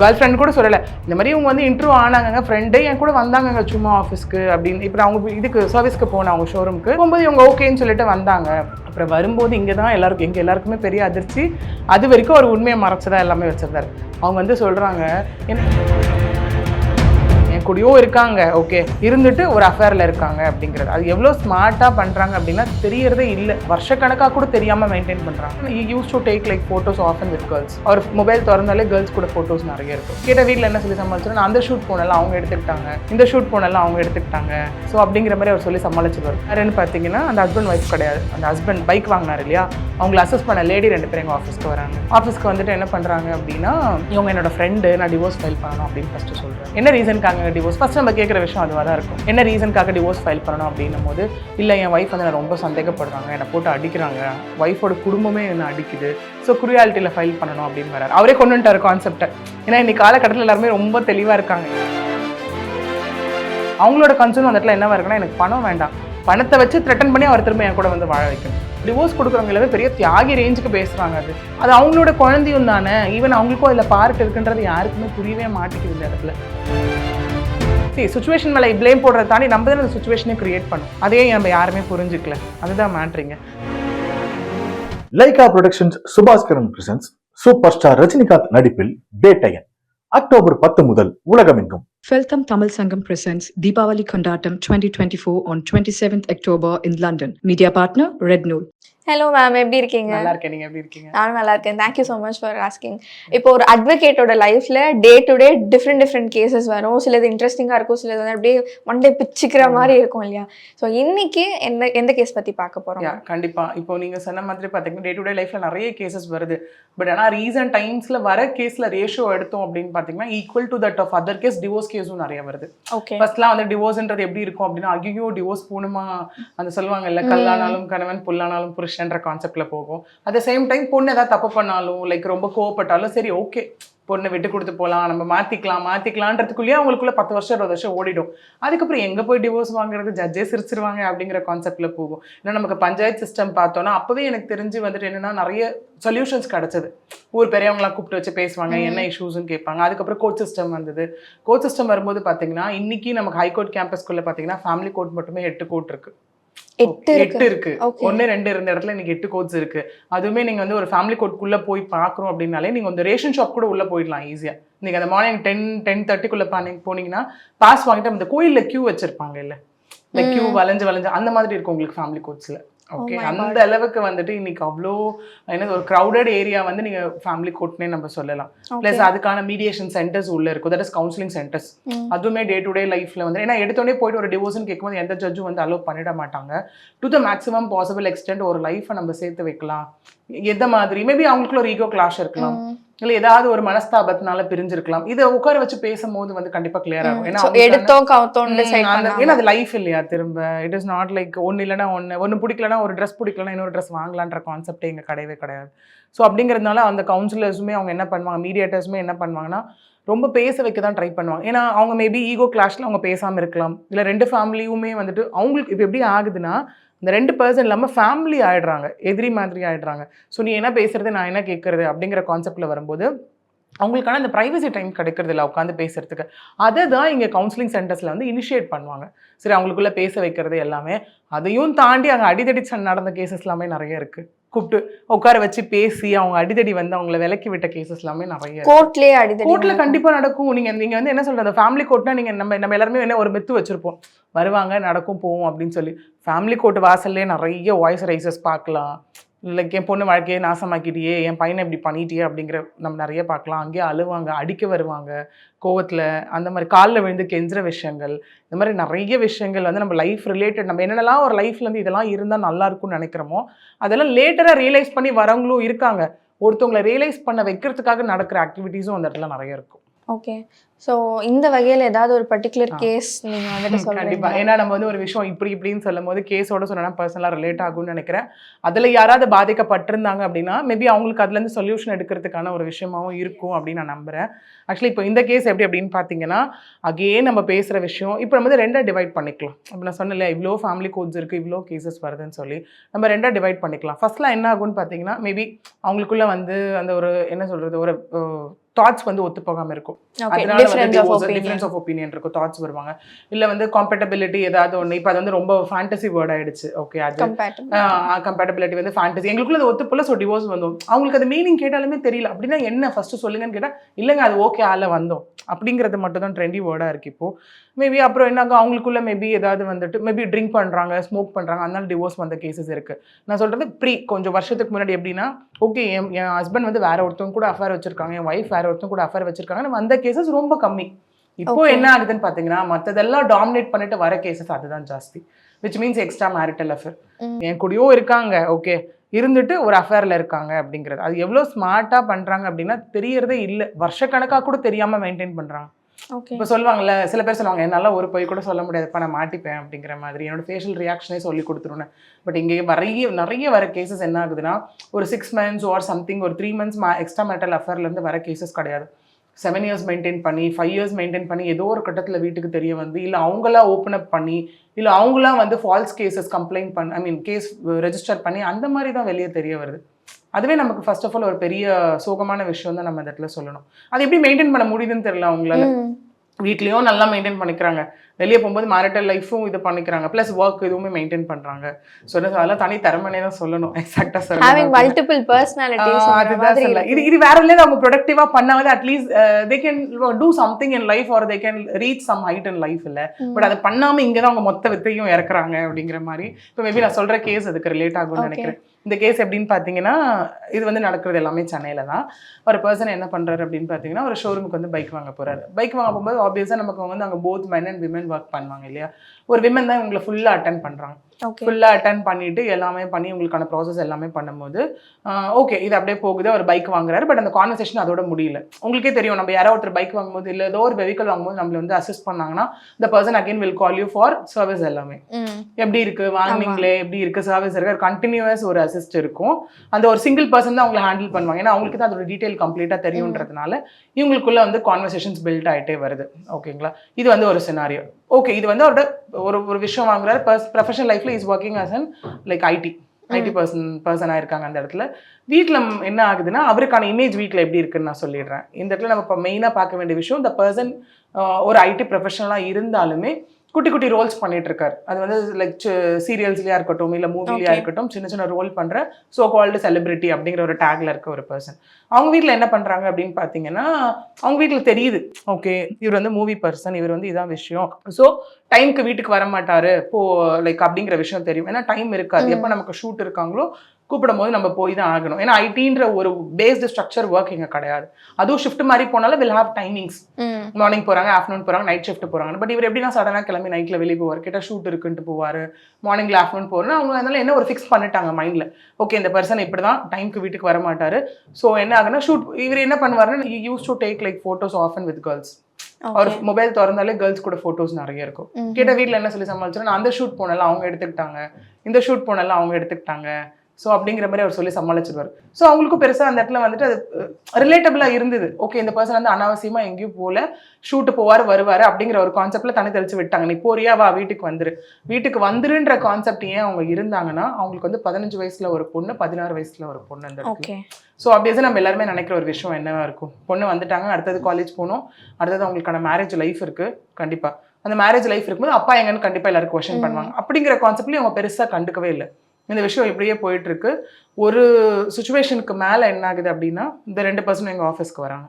Girl friend கூட சொல்லலை. இந்த மாதிரி இவங்க வந்து இன்டர்வியூ ஆனாங்க ஃப்ரெண்டு என் கூட வந்தாங்க சும்மா ஆஃபீஸ்க்கு அப்படின்னு. இப்போ அவங்க இதுக்கு சர்வீஸ்க்கு போனேன் அவங்க ஷோரூம்க்கு போகும்போது இவங்க ஓகேன்னு சொல்லிட்டு வந்தாங்க. அப்புறம் வரும்போது இங்கே தான் எல்லாருக்கும் எங்கள் எல்லாருக்குமே பெரிய அதிர்ச்சி. அது வரைக்கும் ஒரு உண்மையை மறைச்சதா எல்லாமே வச்சுருந்தாரு. அவங்க வந்து சொல்கிறாங்க என்ன கூடயோ இருக்காங்க ஓகே இருந்துட்டு ஒரு அஃபேரில் இருக்காங்க அப்படிங்கிறது. அது எவ்வளோ ஸ்மார்ட்டாக பண்ணுறாங்க அப்படின்னா தெரியறதே இல்லை. வருஷக்கணக்காக கூட தெரியாமல் மெயின்டைன் பண்ணுறாங்க use to take like photos often with girls our mobile திறந்தாலே கேர்ள்ஸ் கூட ஃபோட்டோஸ் நிறைய இருக்கும். கேட்ட வீட்டில் என்ன சொல்லி சமாளிச்சோம் அந்த ஷூட் போனெல்லாம் அவங்க எடுத்துக்கிட்டாங்க. இந்த ஷூட் போனெல்லாம் அவங்க எடுத்துக்கிட்டாங்க. ஸோ அப்படிங்கிற மாதிரி அவர் சொல்லி சமாளிச்சிருவார் யாருன்னு பார்த்தீங்கன்னா அந்த ஹஸ்பண்ட் ஒய்ஃப் கிடையாது. அந்த ஹஸ்பண்ட் பைக் வாங்கினார் இல்லையா? அவங்கள அசஸ் பண்ண லேடி ரெண்டு பேரும் எங்கள் ஆஃபீஸ்க்கு வராங்க. ஆஃபீஸ்க்கு வந்துட்டு என்ன பண்ணுறாங்க அப்படின்னா இவங்க என்னோட ஃப்ரெண்டு நான் டிவோர்ஸ் ஃபைல் பண்ணணும் அப்படின்னு ஃபஸ்ட்டு சொல்கிறேன் என்ன ரீசனுக்காக டிவோர்ஸ் ஃபஸ்ட் நம்ம கேட்குற விஷயம் அதுவாக தான் இருக்கும். என்ன ரீசனுக்காக டிவோர்ஸ் ஃபைல் பண்ணணும் அப்படின்னும் போது இல்லை என் ஒய்ஃப் வந்து நான் ரொம்ப சந்தேகப்படுறாங்க என்னை போட்டு அடிக்கிறாங்க. ஒய்ஃபோட குடும்பமே என்ன அடிக்குது. ஸோ குரியாலிட்டியில் ஃபைல் பண்ணணும் அப்படின்னு வரார் அவரே கொண்டு வந்துட்டார் கான்செப்டை ஏன்னா இன்னைக்கு காலகட்டத்தில் எல்லாருமே ரொம்ப தெளிவாக இருக்காங்க. அவங்களோட கன்சர்ன் அந்த இடத்துல என்னவாக இருக்குன்னா எனக்கு பணம் வேண்டாம். பணத்தை வச்சு த்ரெட்டன் பண்ணி அவர் திரும்ப என் கூட வந்து வாழ வைக்கணும். டிவோர்ஸ் கொடுக்குறவங்களவே பெரிய தியாகி ரேஞ்சுக்கு பேசுகிறாங்க அது. அது அவங்களோட குழந்தையும் தானே. ஈவன் அவங்களுக்கும் அதில் பார்ட் இருக்குன்றது யாருக்குமே புரியவே மாட்டேங்குது இந்த இடத்துல. சரி சுச்சுவேஷன் மேலே ப்ளேம் போடுறத தாண்டி நம்ம தான் அந்த சுச்சுவேஷனை கிரியேட் பண்ணும். அதே நம்ம யாருமே புரிஞ்சுக்கல. அதுதான் மேட்ரிங்க Lyca productions Subaskaran presents super star Rajinikanth நடிப்பில் பேட்டையன் அக்டோபர் பத்து முதல் உலகமெங்கும். Feltham Tamil Sangam presents Deepavali Kondatam 2024 on 27th October in London. Media partner Red Nool. Hello ma'am எப்படி இருக்கீங்க? நல்லா இருக்கேன் நீங்கள் எப்படி இருக்கீங்க? நானும் நல்லா இருக்கேன் thank you so much for asking இப்போ ஒரு அட்வொகேட்டோட லைஃப்ல day to day different different cases வரும். சிலது இன்ட்ரெஸ்டிங்காக இருக்கும் சிலது வந்து அப்படியே ஒன் டே பிச்சுக்கிற மாதிரி இருக்கும் இல்லையா? ஸோ இன்னைக்கு எந்த எந்த கேஸ் பத்தி பார்க்க போறோம்? யா கண்டிப்பாக இப்போ நீங்கள் சொன்ன மாதிரி பார்த்தீங்கன்னா டே டு டே லைஃப்பில் நிறைய கேசஸ் வருது. பட் ஆனால் ரீசன்ட் டைம்ஸில் வர கேஸில் ரேஷியோ எடுத்தோம் அப்படின்னு பார்த்தீங்கன்னா equal to that of other case divorce கேஸும் நிறைய வருது. ஓகே ஃபர்ஸ்ட்லாம் வந்து டிவோர்ஸ்ன்றது எப்படி இருக்கும் அப்படின்னா ஐயோ டிவோர்ஸ் போகணுமா? அந்த சொல்லுவாங்க இல்ல கல்லானாலும் கணவன் புல்லானாலும் புருஷன்ற கான்செப்ட்ல போகும். அட் சேம் டைம் பொண்ணு ஏதாவது தப்பு பண்ணாலும் லைக் ரொம்ப கோவப்பட்டாலும் சரி ஓகே பொண்ணை விட்டு கொடுத்து போகலாம் நம்ம மாற்றிக்கலாம் மாற்றிக்கலான்றதுக்குள்ளேயே அவங்களுக்குள்ள பத்து வருஷம் இருபது வருஷம் ஓடிடும். அதுக்கப்புறம் எங்கே போய் டிவோர்ஸ் வாங்குறது? ஜட்ஜே சிரிச்சிருவாங்க அப்படிங்கிற கான்செப்ட்ல போகும். ஏன்னா நமக்கு பஞ்சாயத்து சிஸ்டம் பார்த்தோன்னா அப்போவே எனக்கு தெரிஞ்சு வந்துட்டு என்னன்னா நிறைய சொல்யூஷன்ஸ் கிடச்சிது. ஊர் பெரியவங்களாம் கூப்பிட்டு வச்சு பேசுவாங்க என்ன இஷ்யூஸ்னு கேட்பாங்க. அதுக்கப்புறம் கோர்ட் சிஸ்டம் வந்தது. கோர்ட் சிஸ்டம் வரும்போது பார்த்தீங்கன்னா இன்னைக்கு நமக்கு ஹைகோர்ட் கேம்பஸ்குள்ளே பார்த்தீங்கன்னா ஃபேமிலி கோர்ட் மட்டுமே எட்டு கோர்ட் இருக்கு. எட்டு இருக்கு. ஒன்னு ரெண்டு இருந்த இடத்துல இன்னைக்கு எட்டு கோட்ஸ் இருக்கு. அதுவுமே நீங்க வந்து ஒரு ஃபேமிலி கோட்குள்ள போய் பார்க்குறோம் அப்படின்னாலே நீங்க இந்த ரேஷன் ஷாப் கூட உள்ள போயிடலாம் ஈஸியா நீங்க அந்த மார்னிங் டென் டென் தேர்ட்டிக்குள்ள போனீங்கன்னா பாஸ் வாங்கிட்டு அந்த கோயில்ல கியூ வச்சிருப்பாங்க இல்ல இந்த கியூ வளைஞ்சு வளைஞ்சு அந்த மாதிரி இருக்கும் உங்களுக்கு ஃபேமிலி கோட்ஸ்ல ஓகே Oh அந்த அளவுக்கு வந்துட்டு இன்னைக்கு அவ்வளோ என்னது ஒரு க்ரௌடட் ஏரியா வந்து நீங்க ஃபேமிலி கோர்ட்னே நம்ம சொல்லலாம். ப்ளஸ் அதுக்கான மீடியேஷன் சென்டர்ஸ் உள்ள இருக்கும். That is counselling centres. அதுவுமே டே டு டே லைஃப்ல வந்து ஏன்னா எடுத்தோடனே போயிட்டு ஒரு டிவோர்ஸ்னு கேட்கும்போது எந்த ஜட்ஜும் வந்து அலோவ் பண்ணிட மாட்டாங்க. To the maximum possible extent ஒரு லைஃப்பை நம்ம சேர்த்து வைக்கலாம். எந்த மாதிரி மேபி அவங்களுக்குள்ள ஒரு ஈகோ கிளாஷ் இருக்கலாம். இல்ல ஏதாவது ஒரு மனஸ்தாபத்தினால பிரிஞ்சிருக்கலாம். இதை உட்கார வச்சு பேசும்போது வந்து கண்டிப்பா கிளியர் ஆகும். ஏன்னா எடுத்தோம் கவுத்தோம் ஏன்னா அது லைஃப் இல்லையா திரும்ப? இட் இஸ் நாட் லைக் ஒன்னு இல்லைன்னா ஒன்று ஒன்று பிடிக்கலனா ஒரு ட்ரெஸ் பிடிக்கலனா இன்னொரு ட்ரெஸ் வாங்கலான்ற கான்செப்டே இங்கே கிடையவே கிடையாது. ஸோ அப்படிங்கிறதுனால அந்த கவுன்சிலர்ஸுமே அவங்க என்ன பண்ணுவாங்க? மீடியேட்டர்ஸுமே என்ன பண்ணுவாங்கன்னா ரொம்ப பேச வைக்க தான் ட்ரை பண்ணுவாங்க. ஏன்னா அவங்க மேபி ஈகோ கிளாஷில் அவங்க பேசாமல் இருக்கலாம். இல்லை ரெண்டு ஃபேமிலியுமே வந்துட்டு அவங்களுக்கு இப்போ எப்படி ஆகுதுன்னா இந்த ரெண்டு பர்சன் இல்லாமல் ஃபேமிலி ஆயிடுறாங்க. எதிரி மாதிரி ஆயிடுறாங்க. ஸோ நீ என்ன பேசுறது நான் என்ன கேட்குறது அப்படிங்கிற கான்செப்டில் வரும்போது அவங்களுக்கான அந்த ப்ரைவசி டைம் கிடைக்கிறது இல்லை உட்காந்து பேசுறதுக்கு. அதை தான் இங்கே கவுன்சிலிங் சென்டர்ஸில் வந்து இனிஷியேட் பண்ணுவாங்க. சரி அவங்களுக்குள்ளே பேச வைக்கிறது எல்லாமே அதையும் தாண்டி அங்கே அடிதடி சண்டை நடந்த கேசஸ் எல்லாமே நிறைய இருக்குது கூப்பிட்டு உட்கார வச்சு பேசி அவங்க அடிதடி வந்து அவங்கள விலக்கி விட்ட கேசஸ் எல்லாமே நிறைய. கோர்ட்லயே அடிதடி கோர்ட்ல நடக்கும். கண்டிப்பா நடக்கும் நீங்க நீங்க வந்து என்ன சொல்றது ஃபேமிலி கோர்ட்னா நீங்க நம்ம நம்ம எல்லாருமே என்ன ஒரு மெத்து வச்சிருப்போம் வருவாங்க நடக்கும் போவோம் அப்படின்னு சொல்லி ஃபேமிலி கோர்ட் வாசல்லே நிறைய வாய்ஸ் ரைசஸ் பார்க்கலாம் லைக் என் பொண்ணு வாழ்க்கையை நாசமாக்கிட்டியே என் பையனை இப்படி பண்ணிட்டியே அப்படிங்கிற நம்ம நிறைய பார்க்கலாம். அங்கேயே அழுவாங்க அடிக்க வருவாங்க கோவத்தில். அந்த மாதிரி காலில் விழுந்து கெஞ்சுற விஷயங்கள். இந்த மாதிரி நிறைய விஷயங்கள் வந்து நம்ம லைஃப் ரிலேட்டட் நம்ம என்னென்னலாம் ஒரு லைஃப்லேருந்து இதெல்லாம் இருந்தால் நல்லா இருக்கும்னு நினைக்கிறோமோ அதெல்லாம் லேட்டராக ரியலைஸ் பண்ணி வரவங்களும் இருக்காங்க. ஒருத்தவங்களை ரியலைஸ் பண்ண வைக்கிறதுக்காக நடக்கிற ஆக்டிவிட்டீஸும் அந்த இடத்துல நிறைய இருக்கும். ஓகே ஸோ இந்த வகையில ஏதாவது ஒரு பர்டிகுலர். கேஸ் நீங்க வந்துட்டு கண்டிப்பா. சொல்றீங்க ஏன்னா நம்ம வந்து ஒரு விஷயம் இப்படி இப்படின்னு சொல்லும் போது கேஸோட சொன்னா பர்சனலா ரிலேட் ஆகும்னு நினைக்கிறேன். அதுல யாராவது பாதிக்கப்பட்டிருந்தாங்க அப்படின்னா மேபி அவங்களுக்கு அதுல இருந்து சொல்யூஷன் எடுக்கிறதுக்கான ஒரு விஷயமாவும் இருக்கும் அப்படின்னு நான் நம்புறேன். ஆக்சுவலி இப்போ இந்த கேஸ் எப்படி அப்படின்னு பார்த்தீங்கன்னா அகேன் நம்ம பேசுற விஷயம் இப்போ நம்ம வந்து ரெண்டா டிவைட் பண்ணிக்கலாம். அப்போ நான் சொன்னல இவ்வளோ ஃபேமிலி கோட்ஸ் இருக்கு இவ்வளோ கேசஸ் வருதுன்னு சொல்லி. நம்ம ரெண்டா டிவைட் பண்ணிக்கலாம். ஃபர்ஸ்ட்லாம் என்ன ஆகும்னு பார்த்தீங்கன்னா மேபி அவங்களுக்குள்ள வந்து அந்த ஒரு என்ன சொல்றது ஒரு தாட்ஸ் வந்து ஒத்து இருக்கும். டிஃபரன்ஸ் ஆஃப் ஒப்பீனியன் இருக்கும் தாட்ஸ் வருவாங்க. இல்ல வந்து காம்பேட்டபிலிட்டி ஏதாவது ஒண்ணு. இப்போ அது வந்து ரொம்ப ஃபேண்டசி வேர்ட் ஆயிடுச்சு. ஓகே அது கம்பேட்டபிலிட்டி வந்து ஃபேண்டசி எங்களுக்குள்ள அது ஒத்து போல ஸோ டிவோர்ஸ் வந்தோம். அவங்களுக்கு அது மீனிங் கேட்டாலுமே தெரியல. அப்படின்னா என்ன? ஃபர்ஸ்ட் சொல்லுங்கன்னு கேட்டா இல்லைங்க அது ஓகே ஆல வந்தோம். அப்படிங்கிறது மட்டும் தான் ட்ரெண்டி வேர்டா இருக்கு இப்போ. மேபி அப்புறம் என்னங்க அவங்களுக்குள்ள மேபி ஏதாவது வந்துட்டு மேபி ட்ரிங்க் பண்றாங்க ஸ்மோக் பண்றாங்க அதனால டிவோர்ஸ் வந்த கேசஸ் இருக்கு. நான் சொல்றது ப்ரீ கொஞ்சம் வருஷத்துக்கு முன்னாடி எப்படின்னா ஓகே என் என் ஹஸ்பண்ட் வந்து வேற ஒருத்தவங்க கூட அஃபேர் வச்சிருக்காங்க என் ஒய்ஃப் வேற ஒருத்தவங்க கூட அஃபேர் வச்சிருக்காங்க வந்த கேசஸ் ரொம்ப கம்மி. இப்போ. என்ன ஆகுதுன்னு பாத்தீங்கன்னா மத்ததெல்லாம் டாமினேட் பண்ணிட்டு வர கேசஸ் அதுதான் ஜாஸ்தி. Which means extra marital affair. என் கூடயோ இருக்காங்க ஓகே இருந்துட்டு ஒரு அஃபேர்ல இருக்காங்க அப்படிங்கிறது. அது எவ்வளவு ஸ்மார்ட்டா பண்றாங்க அப்படின்னா தெரியறதே இல்லை. வருஷக்கணக்கா கூட தெரியாம மெயின்டைன் பண்றாங்க. ஓகே இப்போ சொல்லுவாங்கல்ல சில பேர் சொல்லுவாங்க என்னால ஒரு பொய் கூட சொல்ல முடியாதுப்பா நான் மாட்டிப்பேன் அப்படிங்கிற மாதிரி. என்னோட ஃபேஷியல் ரியாக்ஷனே சொல்லி கொடுத்துருவேன். பட் இங்கே நிறைய நிறைய வர கேசஸ் என்ன ஆகுதுன்னா ஒரு சிக்ஸ் மந்த்ஸ் ஆர் சம்திங் ஒரு த்ரீ மந்த்ஸ் எக்ஸ்ட்ரா மேட்டல் அஃபேர்லேருந்து வர கேசஸ் கிடையாது. செவன் இயர்ஸ் மெயின்டைன் பண்ணி ஃபைவ் இயர்ஸ் மெயின்டைன் பண்ணி ஏதோ ஒரு கட்டத்தில் வீட்டுக்கு தெரிய வந்து இல்லை அவங்களா ஓப்பன் அப் பண்ணி இல்லை அவங்களாம் வந்து ஃபால்ஸ் கேசஸ் கம்ப்ளைண்ட் பண்ண ஐ மீன் கேஸ் ரெஜிஸ்டர் பண்ணி அந்த மாதிரி தான் வெளியே தெரிய வருது. அதுவே நமக்கு ஃபர்ஸ்ட் ஆஃப் ஆல் ஒரு பெரிய சோகமான விஷயம் தான் நம்ம இந்த இடத்துல சொல்லணும். அது எப்படி மெயின்டைன் பண்ண முடியுதுன்னு தெரியல அவங்களால. வீட்லயும் நல்லா மெயின்டைன் பண்ணிக்கிறாங்க. வெளியே போகும்போது மேரிட்டல் லைஃப்பும் இது பண்ணிக்கிறாங்க. ப்ளஸ் ஒர்க் இதுவுமே மெயின்டைன் பண்றாங்க. ஸோ அதெல்லாம் தனி திறமனே தான் சொல்லணும். எக்ஸாக்டா ஹேவிங் சொல்லணும் மல்டிபிள் பர்சனாலிட்டிஸ் அதுதான் சொல்ல இது இது வேற இல்லை. அவங்க ப்ரொடக்டிவா பண்ணாவது at least they can do something in life or they can reach some height in life இல்ல பட் அதை பண்ணாம இங்க தான் அவங்க மொத்த வித்தையும் இறக்குறாங்க அப்படிங்கிற மாதிரி. இப்போ மேபி நான் சொல்ற கேஸ் அதுக்கு ரிலேட் ஆகும்னு. நினைக்கிறேன். இந்த கேஸ் எப்படின்னு பார்த்தீங்கன்னா இது வந்து நடக்கிறது எல்லாமே சென்னையில தான். ஒரு பர்சன் என்ன பண்ணுறாரு அப்படின்னு பார்த்தீங்கன்னா ஒரு ஷோரூமுக்கு வந்து பைக் வாங்க போறாரு. பைக் வாங்க போகும்போது ஆப்வியஸாக நமக்கு வந்து அங்கே both men and women work பண்ணுவாங்க இல்லையா? ஒரு விமன் தான் இவங்களை ஃபுல்லாக அட்டன் பண்றாங்க. ஓகே ஃபுல்லாக அட்டன் பண்ணிட்டு எல்லாமே பண்ணி உங்களுக்கான ப்ராசஸ் எல்லாமே பண்ணும்போது ஓகே இது அப்படியே போகுது அவர் பைக் வாங்குறாரு பட் அந்த கான்வர்சேஷன் அதோட முடியல. உங்களுக்கே தெரியும் நம்ம யாரோ ஒருத்தர் பைக் வாங்கும்போது இல்லை ஏதோ ஒரு வெஹிக்கல் வாங்கும்போது நம்மள வந்து அசிஸ்ட் பண்ணாங்கன்னா இந்த person again will call you for service எல்லாமே. எப்படி இருக்கு? வாங்குனீங்களே? எப்படி இருக்கு? சர்வீஸ் இருக்கு? கண்டினியூஸ் ஒரு அசிஸ்ட் இருக்கும். அந்த ஒரு சிங்கிள் பர்சன் தான் அவங்களை ஹேண்டில் பண்ணுவாங்க. ஏன்னா அவங்களுக்கு தான் அதோட டீடைல் கம்ப்ளீட்டாக தெரியுன்றதுனால இவங்களுக்குள்ள வந்து கான்வர்சேஷன்ஸ் பில்ட் ஆயிட்டே வருது. ஓகேங்களா இது வந்து ஒரு சினாரியோ ஓகே இது வந்து அவரோட ஒரு ஒரு விஷயம் வாங்குறாரு. ப்ரொஃபஷனல் லைஃப்ல is working as an like IT IT person பர்சனாக இருக்காங்க அந்த இடத்துல. வீட்டில் என்ன ஆகுதுன்னா அவருக்கான இமேஜ் வீட்டில் எப்படி இருக்குன்னு நான் சொல்லிடுறேன். இந்த இடத்துல நம்ம இப்போ மெயினாக பார்க்க வேண்டிய விஷயம் இந்த பர்சன் ஒரு ஐடி ப்ரொஃபஷனலாக இருந்தாலுமே குட்டி குட்டி ரோல்ஸ் பண்ணிட்டு இருக்காரு அது வந்து லைக் சீரியல்ஸ்லயா இருக்கட்டும் இல்ல மூவிலயா. இருக்கட்டும் சின்ன சின்ன ரோல் பண்ற சோ கால்டு செலிபிரிட்டி அப்படிங்கிற ஒரு டேக்ல இருக்க ஒரு பர்சன் அவங்க வீட்ல என்ன பண்றாங்க அப்படின்னு பாத்தீங்கன்னா அவங்க வீட்ல தெரியுது. ஓகே இவர் வந்து மூவி பர்சன் இவர் வந்து இதான் விஷயம். ஸோ டைம்க்கு வீட்டுக்கு வர மாட்டாரு போ லைக் அப்படிங்கிற விஷயம் தெரியும். ஏன்னா டைம் இருக்காது. எப்போ நமக்கு ஷூட் இருக்காங்களோ கூப்பிடும் போது நம்ம போய் தான் ஆகணும். ஏன்னா ஐடின்ற ஒரு பேஸ்டு ஸ்ட்ரக்சர் ஒர்க் இங்க கிடையாது. அதுவும் ஷிஃப்ட் மாதிரி போனாலும் வில் ஹாவ் டைமிங்ஸ் மார்னிங் போறாங்க ஆஃப்டர்நூன் போறாங்க நைட் ஷிஃப்ட் போறாங்க. பட் இவர் எப்படின்னா சடனா கிளம்பி நைட்ல வெளியே போவார்? கிட்ட ஷூட் இருக்குன்ட்டு போவாரு. மார்னிங்ல ஆஃப்டர்நூன் போறேன்னா அவங்க அதனால என்ன ஒரு ஃபிக்ஸ் பண்ணிட்டாங்க மைண்ட்ல ஓகே இந்த பர்சன் இப்படிதான் டைம்க்கு வீட்டுக்கு வர மாட்டாரு. ஸோ என்ன ஆகுனா ஷூட் இவர் என்ன பண்ணுவாருன்னா use to take like photos often with girls our mobile திறந்தாலே கேர்ள்ஸ் கூட ஃபோட்டோஸ் நிறைய இருக்கும். கேட்ட வீட்ல என்ன சொல்லி சமாளிச்சோன்னா அந்த ஷூட் போனல அவங்க எடுத்துக்கிட்டாங்க. இந்த ஷூட் போனல அவங்க எடுத்துக்கிட்டாங்க. ஸோ அப்படிங்கிற மாதிரி அவர் சொல்லி சமாளிச்சிருவார். ஸோ அவங்களுக்கும் பெருசா அந்த இடத்துல வந்துட்டு அது ரிலேட்டபிளா இருந்தது. ஓகே இந்த பர்சன் வந்து அனாவசியமா எங்கேயும் போல ஷூட்டு போவார் வருவார் அப்படிங்கிற ஒரு கான்செப்ட்ல தனி தெளிச்சு விட்டாங்க. நீ போறியா வா வீட்டுக்கு வந்துரு. வீட்டுக்கு வந்துருன்ற கான்செப்ட் ஏன் அவங்க இருந்தாங்கன்னா அவங்களுக்கு வந்து பதினஞ்சு வயசுல ஒரு பொண்ணு பதினாறு வயசுல ஒரு பொண்ணு அந்த இடத்துல. ஸோ அப்படியே நம்ம எல்லாருமே நினைக்கிற ஒரு விஷயம் என்னவா இருக்கும்? பொண்ணு வந்துட்டாங்க அடுத்தது காலேஜ் போகணும். அடுத்தது அவங்களுக்கான மேரேஜ் லைஃப் இருக்கு கண்டிப்பா. அந்த மேரேஜ் லைஃப் இருக்கும்போது அப்பா எங்கன்னு கண்டிப்பா எல்லாரும் கொஸ்டின் ம். பண்ணுவாங்க. அப்படிங்கிற கான்செப்ட்லயும் அவங்க பெருசா கண்டுக்கவே இல்லை. இந்த விஷயம் இப்படியே போயிட்டு இருக்கு ஒரு சுச்சுவேஷனுக்கு மேல என்ன ஆகுது அப்படின்னா இந்த ரெண்டு பர்சன் எங்க ஆஃபீஸ்க்கு வராங்க.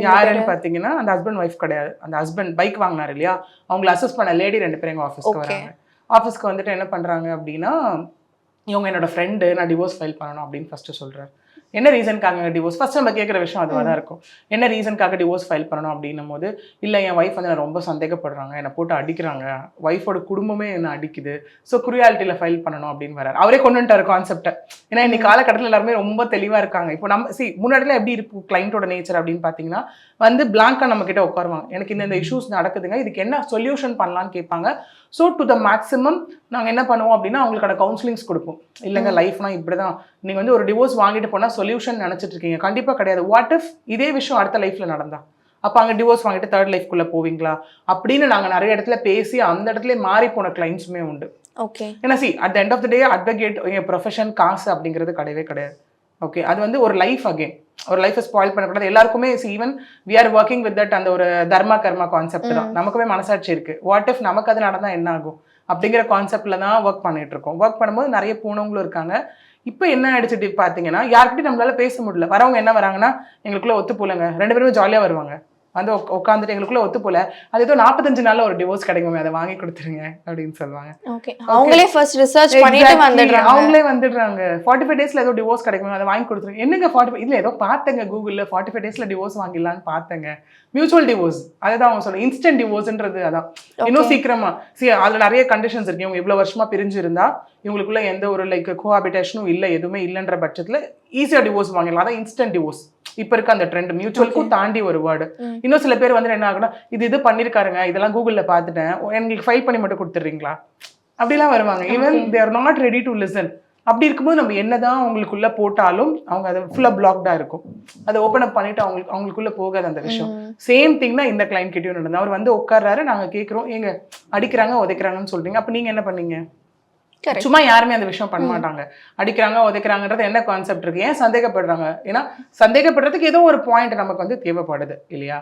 யாருன்னு பேரு? பாத்தீங்கன்னா அந்த ஹஸ்பண்ட் ஒய்ஃப் கிடையாது. அந்த ஹஸ்பண்ட் பைக் வாங்கினாரு இல்லையா? அவங்கள அசஸ் பண்ண லேடி ரெண்டு பேரும் எங்க ஆஃபீஸ்க்கு. வராங்க. ஆஃபீஸ்க்கு வந்துட்டு என்ன பண்றாங்க அப்படின்னா இவங்க என்னோட ஃப்ரெண்டு நான் டிவோர்ஸ் ஃபைல் பண்ணணும் அப்படின்னு ஃபர்ஸ்ட் சொல்றாரு. என்ன ரீசனுக்காக டிவோர்ஸ் ஃபர்ஸ்ட் நம்ம கேட்குற விஷயம் அதுவாக தான் இருக்கும். என்ன ரீசனுக்காக டிவோர்ஸ் ஃபைல் பண்ணணும் அப்படின்னும் போது இல்லை என் ஒய்ஃப் வந்து நான் ரொம்ப சந்தேகப்படுறாங்க என்னை போட்டு அடிக்கிறாங்க ஒய்ஃபோட குடும்பமே என்ன அடிக்குது. ஸோ குரியாலிட்டியில் ஃபைல் பண்ணணும் அப்படின்னு வராரு அவரே கொண்டு வந்துட்டார் கான்செப்டை ஏன்னா இன்னைக்கு காலகட்டத்தில் எல்லாருமே ரொம்ப தெளிவாக இருக்காங்க. இப்போ நம்ம சி முன்னாடிலாம் எப்படி இருக்கும் கிளைண்ட்டோட நேச்சர் அப்படின்னு பார்த்தீங்கன்னா வந்து பிளாங்கா நம்ம கிட்ட உட்காருவாங்க. எனக்கு இந்த இந்த இஷ்யூஸ் நடக்குதுங்க இதுக்கு என்ன சொல்யூஷன் பண்ணலாம்னு கேட்பாங்க. ஸோ டு த மேக்ஸிமம் நாங்கள் என்ன பண்ணுவோம் அப்படின்னா அவங்களுக்கான கவுன்சிலிங்ஸ் கொடுப்போம். இல்லைங்க லைஃப்னா இப்படி தான் நீங்கள் வந்து ஒரு டிவோர்ஸ் வாங்கிட்டு போனால் சொல்யூஷன் நினச்சிட்டு இருக்கீங்க. கண்டிப்பாக கிடையாது. வாட் இஃப் இதே விஷயம் அடுத்த லைஃப்பில் நடந்தா? அப்போ அங்கே டிவோர்ஸ் வாங்கிட்டு தேர்ட் லைஃப்குள்ளே போவீங்களா? அப்படின்னு நாங்கள் நிறைய இடத்துல பேசி அந்த இடத்துல மாறி போன கிளைண்ட்ஸுமே உண்டு. ஓகே ஏன்னா see at end of the day advocate profession காசு அப்படிங்கிறது கிடையவே கிடையாது. ஓகே அது வந்து ஒரு லைஃப் அகைன் ஒரு லைஃப்பை ஸ்பாயில் பண்ணக்கூடாது. எல்லாருக்குமே even we are working with that அந்த ஒரு தர்மா கர்மா கான்செப்ட் தான். நமக்குமே மனசாட்சி இருக்கு. வாட் இஃப் நமக்கு அது நடந்தா என்ன ஆகும்? அப்படிங்கிற கான்செப்ட்ல தான் ஒர்க் பண்ணிட்டு இருக்கோம். ஒர்க் பண்ணும்போது நிறைய பூனவங்களும் இருக்காங்க. இப்போ என்ன ஆயிடுச்சு பார்த்தீங்கன்னா யார்கிட்டயும் நம்மளால பேச முடியல. வரவங்க என்ன வராங்கன்னா எங்களுக்குள்ள ஒத்து போலங்க. ரெண்டு பேருமே ஜாலியா வருவாங்க. வந்து உட்காந்துட்டு எங்களுக்குள்ள ஒத்து போல அது ஏதோ நாற்பத்தஞ்சு நாள்ல ஒரு டிவோர்ஸ் கிடைக்குமே அதை வாங்கி கொடுத்துருங்க அப்படின்னு சொல்லுவாங்க. அவங்களே ஃபர்ஸ்ட் ரிசர்ச் பண்ணிட்டு. வந்துடுறாங்க. அவங்களே வந்துடுறாங்க. ஃபார்ட்டி ஃபைவ் டேஸ்ல ஏதோ டிவோர்ஸ் கிடைக்கும் அதை வாங்கி கொடுத்துருங்க. என்னங்க ஃபார்ட்டி இல்ல ஏதோ பார்த்தேங்க கூகுள்ல ஃபார்ட்டி ஃபைவ் டேஸ்ல டிவோர்ஸ் வாங்கிடலான்னு பார்த்தேங்க. மியூச்சுவல் டிவோர்ஸ் அதுதான் அவங்க சொல்ல இன்ஸ்டன்ட் டிவோர்ஸ்ன்றது அதான். இன்னும் சீக்கிரமா. சி அதுல நிறைய கண்டிஷன்ஸ் இருக்கு. இவங்க இவ்வளவு வருஷமா பிரிஞ்சு இருந்தா இவங்களுக்குள்ள எந்த ஒரு லைக் கோஹாபிடேஷனும் இல்ல எதுவுமே இல்லைன்ற பட்சத்துல ஈஸியா டிவோர்ஸ் வாங்கிடலாம். அதான் இன்ஸ்டன்ட் டிவோர்ஸ் இப்ப இருக்க அந்த ட்ரெண்ட் மியூச்சுவலுக்கும் தாண்டி ஒரு வேர்டு. இன்னும் சில பேர் வந்து என்ன ஆகுனா இது இது பண்ணிருக்காருங்க இதெல்லாம் கூகுள்ல பார்த்துட்டேன் எங்களுக்கு ஃபைல் பண்ணி மட்டும் கொடுத்துட்றீங்களா? அப்படிலாம் வருவாங்க. Even they are not ready to listen அப்படி இருக்கும்போது நம்ம என்னதான் அவங்களுக்குள்ள போட்டாலும் அவங்க அது ஃபுல்லா பிளாக்டா இருக்கும். அதை ஓப்பன் அப் பண்ணிட்டு அவங்களுக்கு அவங்களுக்குள்ள போகாது அந்த விஷயம். சேம் திங் தான் இந்த கிளைண்ட் கிட்டயும் நடந்தது. அவர் வந்து உட்கார்றாரு நாங்க கேக்குறோம் ஏங்க அடிக்கிறாங்க உதைக்கிறாங்கன்னு சொல்றீங்க. அப்ப நீங்க என்ன பண்ணீங்க. சும்மா யாருமே அந்த விஷயம் பண்ண மாட்டாங்க. அடிக்கிறாங்க உதைக்கிறாங்கன்றது என்ன கான்செப்ட் இருக்கு? ஏன் சந்தேகப்படுறாங்க? ஏன்னா சந்தேகப்படுறதுக்கு ஏதோ ஒரு பாயிண்ட் நமக்கு வந்து தேவைப்படுது இல்லையா?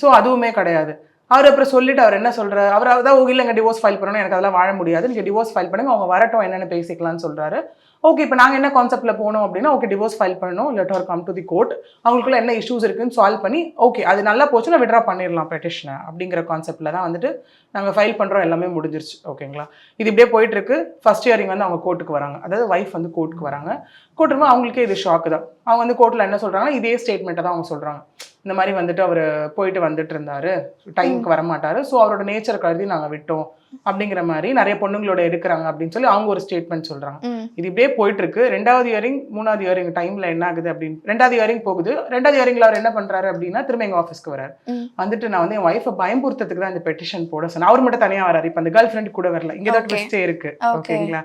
சோ அதுவுமே கிடையாது. அவர் அப்புறம் சொல்லிட்டு அவர் என்ன சொல்றாரு? அவர் அதான் இல்லைங்க டிவோர்ஸ் ஃபைல் பண்ணணும் எனக்கு அதெல்லாம் வாழ முடியாது. நீங்க டிவோர்ஸ் ஃபைல் பண்ணுங்க அவங்க வரட்டும் என்னென்னு பேசிக்கலாம்னு சொல்றாரு. ஓகே இப்போ நாங்கள் என்ன கான்செப்ட்ல போனோம் அப்படின்னா ஓகே டிவோர்ஸ் ஃபைல் பண்ணணும் let her come to the court அவங்களுக்குள்ள என்ன இஷ்யூஸ் இருக்குன்னு சால்வ் பண்ணி ஓகே அது நல்லா போச்சுன்னா விட்ரா பண்ணிடலாம் பெட்டிஷனை அப்படிங்கிற கான்செப்ட்ல தான் வந்துட்டு நாங்கள் ஃபைல் பண்ணுறோம் எல்லாமே முடிஞ்சிருச்சு. ஓகேங்களா இது இப்படியே போயிட்டு இருக்கு ஃபர்ஸ்ட் இயரிங் வந்து அவங்க கோர்ட்டுக்கு வராங்க. அதாவது ஒய்ஃப் வந்து கோர்ட்டுக்கு வராங்க. கோர்ட் அவங்களுக்கே இது ஷாக்கு தான். அவங்க வந்து கோர்ட்டில் என்ன சொல்கிறாங்கன்னா இதே ஸ்டேட்மெண்ட்டை தான் அவங்க சொல்கிறாங்க இந்த மாதிரி வந்துட்டு அவர் போயிட்டு வந்துட்டு இருந்தாரு. டைமுக்கு வர மாட்டாரு ஸோ அவரோட நேச்சர் கருதி நாங்கள் விட்டோம். அப்படிங்கிற மாதிரி நிறைய பொண்ணுங்களோட எடுக்கிறாங்க அப்படின்னு சொல்லி அவங்க ஒரு ஸ்டேட்மெண்ட் சொல்றாங்க. இது இப்படியே போயிட்டு இருக்கு ரெண்டாவது இயரிங் மூணாவது இயரிங் டைம்ல என்ன ஆகுது அப்படின்னு ரெண்டாவது இயரிங் போகுது. ரெண்டாவது இயரிங்ல அவர் என்ன பண்றாரு அப்படின்னா திரும்ப எங்க ஆஃபீஸ்க்கு வராரு. வந்துட்டு நான் வந்து என் ஒய்ஃபை பயம்புறுத்ததுக்கு தான் இந்த பெட்டிஷன் போட சொன்னேன். அவர் மட்டும் தனியா வராரு இப்ப அந்த கேர்ள் ஃப்ரெண்ட் கூட வரல. இங்க தான். ட்விஸ்டே இருக்கு. ஓகேங்களா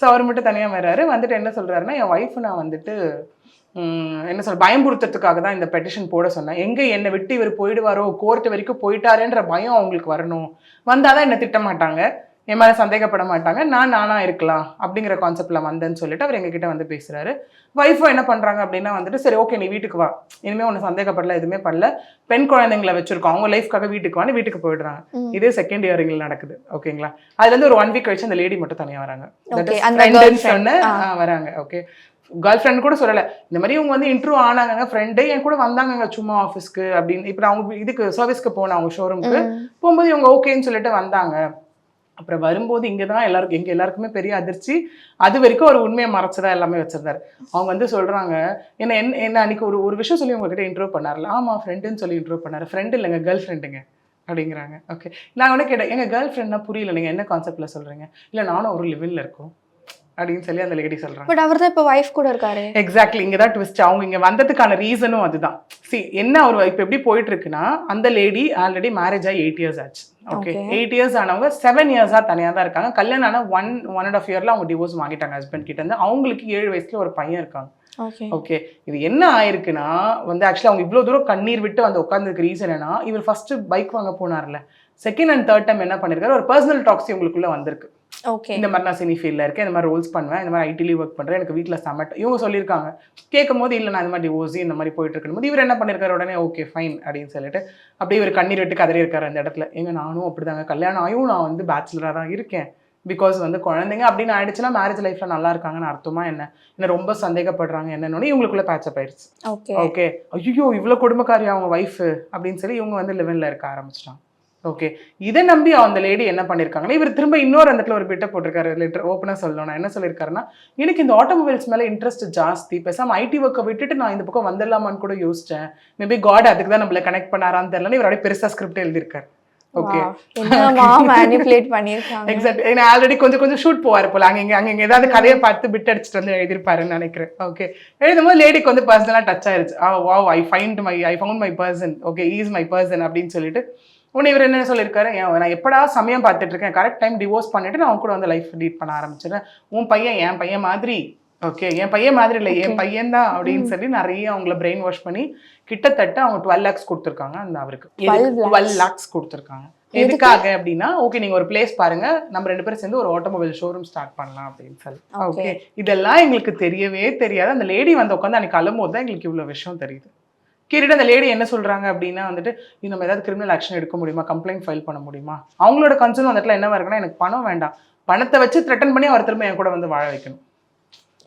ஸோ அவர் மட்டும் தனியா வராரு வந்துட்டு என்ன சொல்றாருன்னா என் ஒய்ஃப் நான் வந்துட்டு என்ன சொல் பயம்புறுத்ததுக்காக தான் இந்த பெட்டிஷன் போட சொன்னேன். எங்க என்னை விட்டு இவர் போயிடுவாரோ கோர்ட் வரைக்கும் போயிட்டாருன்ற பயம் அவங்களுக்கு வரணும். வந்தாதான் என்ன திட்ட மாட்டாங்க. என் மேல சந்தேகப்பட மாட்டாங்க. நான் நானா இருக்கலாம் அப்படிங்கிற கான்செப்ட்ல வந்தேன்னு சொல்லிட்டு அவர் எங்ககிட்ட வந்து பேசுறாரு. ஒய்ஃபும் என்ன பண்றாங்க அப்படின்னா வந்துட்டு சரி ஓகே நீ வீட்டுக்கு வா. இனிமே ஒன்று சந்தேகப்படல எதுவுமே பண்ணல பெண் குழந்தைங்களை வச்சிருக்கோம். அவங்க லைஃப்காக வீட்டுக்கு வான்னு வீட்டுக்கு போயிடுறாங்க. இதே செகண்ட் இயரிங்ல நடக்குது. ஓகேங்களா அதுல இருந்து ஒரு ஒன் வீக் கழிச்சு அந்த லேடி மட்டும் தனியா வராங்க. வராங்க. ஓகே கேர்ள் ஃப்ரெண்ட் கூட சொல்லல. இந்த மாதிரி இவங்க வந்து இன்ட்ரூ ஆனாங்க ஃப்ரெண்டு என் கூட வந்தாங்கங்க சும்மா ஆஃபீஸ்க்கு அப்படின்னு. இப்போ அவங்க இதுக்கு சர்வீஸ்க்கு போனேன் அவங்க ஷோரூம்க்கு. போகும்போது இவங்க ஓகேன்னு சொல்லிட்டு வந்தாங்க. அப்புறம் வரும்போது இங்கே தான் எல்லாருக்கும் எங்க எல்லாருக்குமே பெரிய அதிர்ச்சி. அது வரைக்கும் ஒரு உண்மையை மறைச்சதா எல்லாமே வச்சிருந்தாரு. அவங்க வந்து சொல்றாங்க என்ன என்ன என்ன அன்னைக்கு ஒரு ஒரு விஷயம் சொல்லி உங்ககிட்ட இன்ட்ரோ பண்ணார்ல ஆமா ஃப்ரெண்டுன்னு சொல்லி இன்ட்ரோ பண்ணாரு. ஃப்ரெண்ட் இல்லைங்க கேர்ள் ஃப்ரெண்டுங்க அப்படிங்கிறாங்க. ஓகே நான் உடனே கேட்டேன் எங்க கேர்ள் ஃப்ரெண்ட்னா புரியல. நீங்க என்ன கான்செப்ட்ல சொல்றீங்க? இல்ல நானும் ஒரு லிவில்ல இருக்கோம். அப்படின்னு சொல்லி அந்த லேடி சொல்றாங்க. பட் அவர் தான் இப்போ ஒய்ஃப் கூட இருக்காரு. எக்ஸாக்ட்லி இங்க தான் ட்விஸ்ட் அவங்க இங்க வந்ததுக்கான ரீசனும் அதுதான். சி என்ன அவர் இப்போ எப்படி போயிட்டு இருக்குன்னா அந்த லேடி ஆல்ரெடி மேரேஜ் ஆகி எயிட் இயர்ஸ் ஆச்சு. ஓகே. எயிட் இயர்ஸ் ஆனவங்க செவன் இயர்ஸா தனியா தான் இருக்காங்க. கல்யாணம் ஆன ஒன் ஒன் அண்ட் ஆஃப் இயர்ல அவங்க டிவோர்ஸ் வாங்கிட்டாங்க ஹஸ்பண்ட் கிட்ட இருந்து. அவங்களுக்கு ஏழு வயசுல ஒரு பையன் இருக்காங்க. ஓகே இது என்ன ஆயிருக்குன்னா வந்து ஆக்சுவலி அவங்க இவ்வளவு தூரம் கண்ணீர் விட்டு வந்து உட்காந்துருக்கு ரீசன் என்ன இவர் ஃபர்ஸ்ட் பைக் வாங்க போனார்ல. செகண்ட் அண்ட் தேர்ட் டைம் என்ன பண்ணிருக்காரு? ஒரு பர்சனல் டாக்ஸி உங்களுக்குள்ள வந்திருக்கு. ஓகே இந்த மாதிரி நான் சினி ஃபீல்டில் இருக்கேன் இந்த மாதிரி ரோல்ஸ் பண்ணுவேன் இந்த மாதிரி ஐடிலி ஒர்க் பண்ணுறேன் எனக்கு வீட்டில் சமட் இவங்க சொல்லியிருக்காங்க. கேட்கும் போது இல்லை நான் இந்த மாதிரி டிவோர்ஸி இந்த மாதிரி போயிட்டு இருக்கும்போது இவர் என்ன பண்ணியிருக்காரு? உடனே ஓகே ஃபைன் அப்படின்னு சொல்லிட்டு அப்படியே இவர் கண்ணீர் விட்டு கதறி இருக்காரு அந்த இடத்துல. எங்க நானும் அப்படிதாங்க. கல்யாணம் ஆயும் நான் வந்து பேச்சுலராக தான் இருக்கேன். பிகாஸ் வந்து குழந்தைங்க அப்படின்னு ஆயிடுச்சுன்னா மேரேஜ் லைஃப்ல நல்லா இருக்காங்கன்னு அர்த்தமா என்ன? என்ன ரொம்ப சந்தேகப்படுறாங்க என்னன்னு இவங்களுக்குள்ள பேச்சப் ஆயிடுச்சு. ஓகே ஓகே ஐயோ இவ்வளோ குடும்பக்காரி அவங்க ஒய்ஃப் அப்படின்னு சொல்லி இவங்க வந்து லெவனில் இருக்க ஆரம்பிச்சிட்டாங்க. ஓகே இதை நம்பி அந்த லேடி என்ன பண்ணியிருக்காங்கன்னா இவர் திரும்ப இன்னொரு அந்த இடத்துல ஒரு பிட்டை போட்டிருக்காரு லெட்டர் ஓப்பனாக சொல்லணும் என்ன சொல்லியிருக்காருன்னா எனக்கு இந்த ஆட்டோமொபைல்ஸ் மேலே இன்ட்ரெஸ்ட் ஜாஸ்தி. பேசாம ஐடி ஒர்க்கை விட்டுட்டு நான் இந்த பக்கம் வந்துடலாமான்னு கூட யோசிச்சேன். மேபி காட் அதுக்கு தான் நம்மள கனெக்ட் பண்ணாரான்னு தெரியல இவர் அப்படியே பெருசாக ஸ்கிரிப்ட் எழுதியிருக்காரு. ஓகே ஆல்ரெடி கொஞ்சம் கொஞ்சம் ஷூட் போவார் போல. அங்க அங்க ஏதாவது கதையை பார்த்து பிட் அடிச்சுட்டு வந்து எழுதிருப்பாருன்னு நினைக்கிறேன். ஓகே எழுதும்போது லேடிக்கு வந்து பர்சனலாக டச் ஆயிருச்சு. I find my I found my person okay is my person அப்படின்னு சொல்லிட்டு உடனே இவர் என்ன சொல்லியிருக்காரு? "ஏன் நான் எப்படா சமயம் பார்த்துட்டு இருக்கேன் கரெக்ட் டைம் டிவோர்ஸ் பண்ணிட்டு நான் அவன் கூட வந்து லைஃப் லீட் பண்ண ஆரம்பிச்சிடுறேன். உன் பையன் என் பையன் மாதிரி ஓகே என் பையன் மாதிரி இல்லை என் பையன் தான் அப்படின்னு சொல்லி நிறைய அவங்கள பிரெயின் வாஷ் பண்ணி கிட்டத்தட்ட அவங்க டுவெல் லேக்ஸ் கொடுத்துருக்காங்க அந்த அவருக்கு. 12 lakhs. டுவெல் லேக்ஸ் கொடுத்துருக்காங்க? எதுக்காக அப்படின்னா ஓகே நீங்க ஒரு பிளேஸ் பாருங்க. நம்ம ரெண்டு பேரும் சேர்ந்து ஒரு ஆட்டோமொபைல் ஷோரூம் ஸ்டார்ட் பண்ணலாம் அப்படின்னு சொல்லி. ஓகே இதெல்லாம் எங்களுக்கு தெரியவே தெரியாது. அந்த லேடி வந்து உட்காந்து அன்னைக்கு அழும்போது தான் எங்களுக்கு இவ்வளவு விஷயம் தெரியுது. கேட்டுட்டு அந்த லேடி என்ன சொல்றாங்க அப்படின்னா வந்துட்டு "இது நம்ம ஏதாவது கிரிமினல் ஆக்ஷன் எடுக்க முடியுமா? கம்ப்ளைண்ட் ஃபைல் பண்ண முடியுமா? அவங்களோட கன்சர்ன் அந்த இடத்துல என்ன இருக்குன்னா எனக்கு பணம் வேண்டாம். பணத்தை வச்சு த்ரெட்டன் பண்ணி அவர் திரும்ப என் கூட வந்து வாழ வைக்கணும்.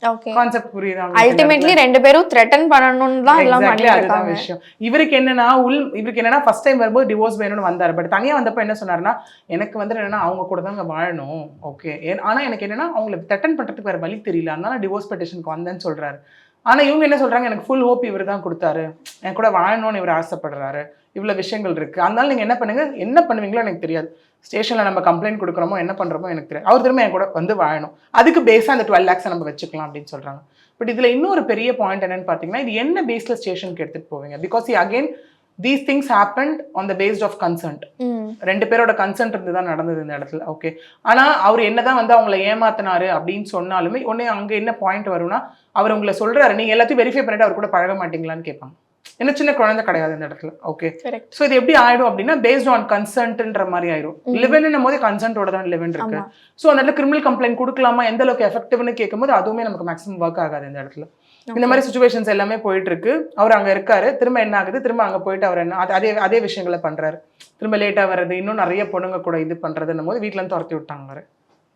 ஓகே கான்செப்ட் புரியுதா அல்டிமேட்லி ரெண்டு பேரும் த்ரெட்டன் பண்ணணும்னு தான் எல்லாம் அதுதான் விஷயம். இவருக்கு என்னன்னா உள் இவருக்கு என்னன்னா ஃபர்ஸ்ட் டைம் வரும்போது டிவோர்ஸ் வேணும்னு வந்தாரு. பட் தனியா வந்தப்ப என்ன சொன்னாருன்னா எனக்கு வந்து என்னன்னா அவங்க கூட தாங்க வாழணும். ஓகே ஆனா எனக்கு என்னன்னா அவங்களை த்ரெட்டன் பண்றதுக்கு வேற வழி தெரியல. அதனால டிவோர்ஸ் பெட்டிஷனுக்கு வந்தேன்னு சொல்றாரு. ஆனா இவங்க என்ன சொல்றாங்க? எனக்கு ஃபுல் ஹோப் இவர் தான் கொடுத்தாரு. என் கூட வாழணும்னு இவர் ஆசைப்படுறாரு. இவ்வளோ விஷயங்கள் இருக்கு. அதனால நீங்க என்ன பண்ணுங்க? என்ன பண்ணுவீங்களோ எனக்கு தெரியாது. ஸ்டேஷன்ல நம்ம கம்ப்ளைண்ட் கொடுக்குறோமோ என்ன பண்ணுறோமோ எனக்கு தெரியாது. அவர் திரும்ப என் கூட வந்து வாழணும். அதுக்கு பேஸாக அந்த டுவெல் லேக்ஸ் நம்ம வச்சுக்கலாம் அப்படின்னு சொல்றாங்க. பட் இதுல இன்னொரு பெரிய பாயிண்ட் என்னன்னு பாத்தீங்கன்னா இது என்ன பேஸ்ல ஸ்டேஷனுக்கு எடுத்துட்டு போவீங்க? Because again these things happened on the past of concerned ரெண்டு பேரோட கன்சென்ட் இருந்து தான் நடந்தது இந்த இடத்துல. ஓகே ஆனா அவர் என்னதான் வந்து அவங்கள ஏமாத்தினாரு அப்படின்னு சொன்னாலுமே உடனே அங்க என்ன பாயிண்ட் வரும்னா அவர் உங்களை சொல்றாரு. நீங்க எல்லாத்தையும் வெரிஃபை பண்ணிட்டு அவர் கூட பழக மாட்டீங்களான்னு கேட்பாங்க. என்ன சின்ன குழந்தை கிடையாது இந்த இடத்துல. ஓகே ஸோ இது எப்படி ஆயிடும் அப்படின்னா பேஸ்ட் ஆன் கன்சென்ட்ன்ற மாதிரி ஆயிடும் லிவன் போது கன்சென்ட்டோட தான் லிவன் இருக்கு. ஸோ அந்த இடத்துல கிரிமினல் கம்ப்ளைண்ட் கொடுக்கலாமா? எந்த அளவுக்கு எஃபெக்டிவ்னு கேட்கும்போது அதுவுமே நமக்கு மேக்ஸிமம் ஒர்க் ஆகாது இந்த இடத்துல. இந்த மாதிரி சுச்சுவேஷன்ஸ் எல்லாமே போயிட்டு இருக்கு அவர் அங்க இருக்காரு. திரும்ப என்ன ஆகுது? திரும்ப அங்க போயிட்டு அவர் என்ன அது- அதே விஷயங்களை பண்றாரு. திரும்ப லேட்டா வர்றது இன்னும் நிறைய பொண்ணுங்க கூட இது பண்றதுன்னும் போது வீட்ல இருந்து துரத்தி விட்டாங்க அவரு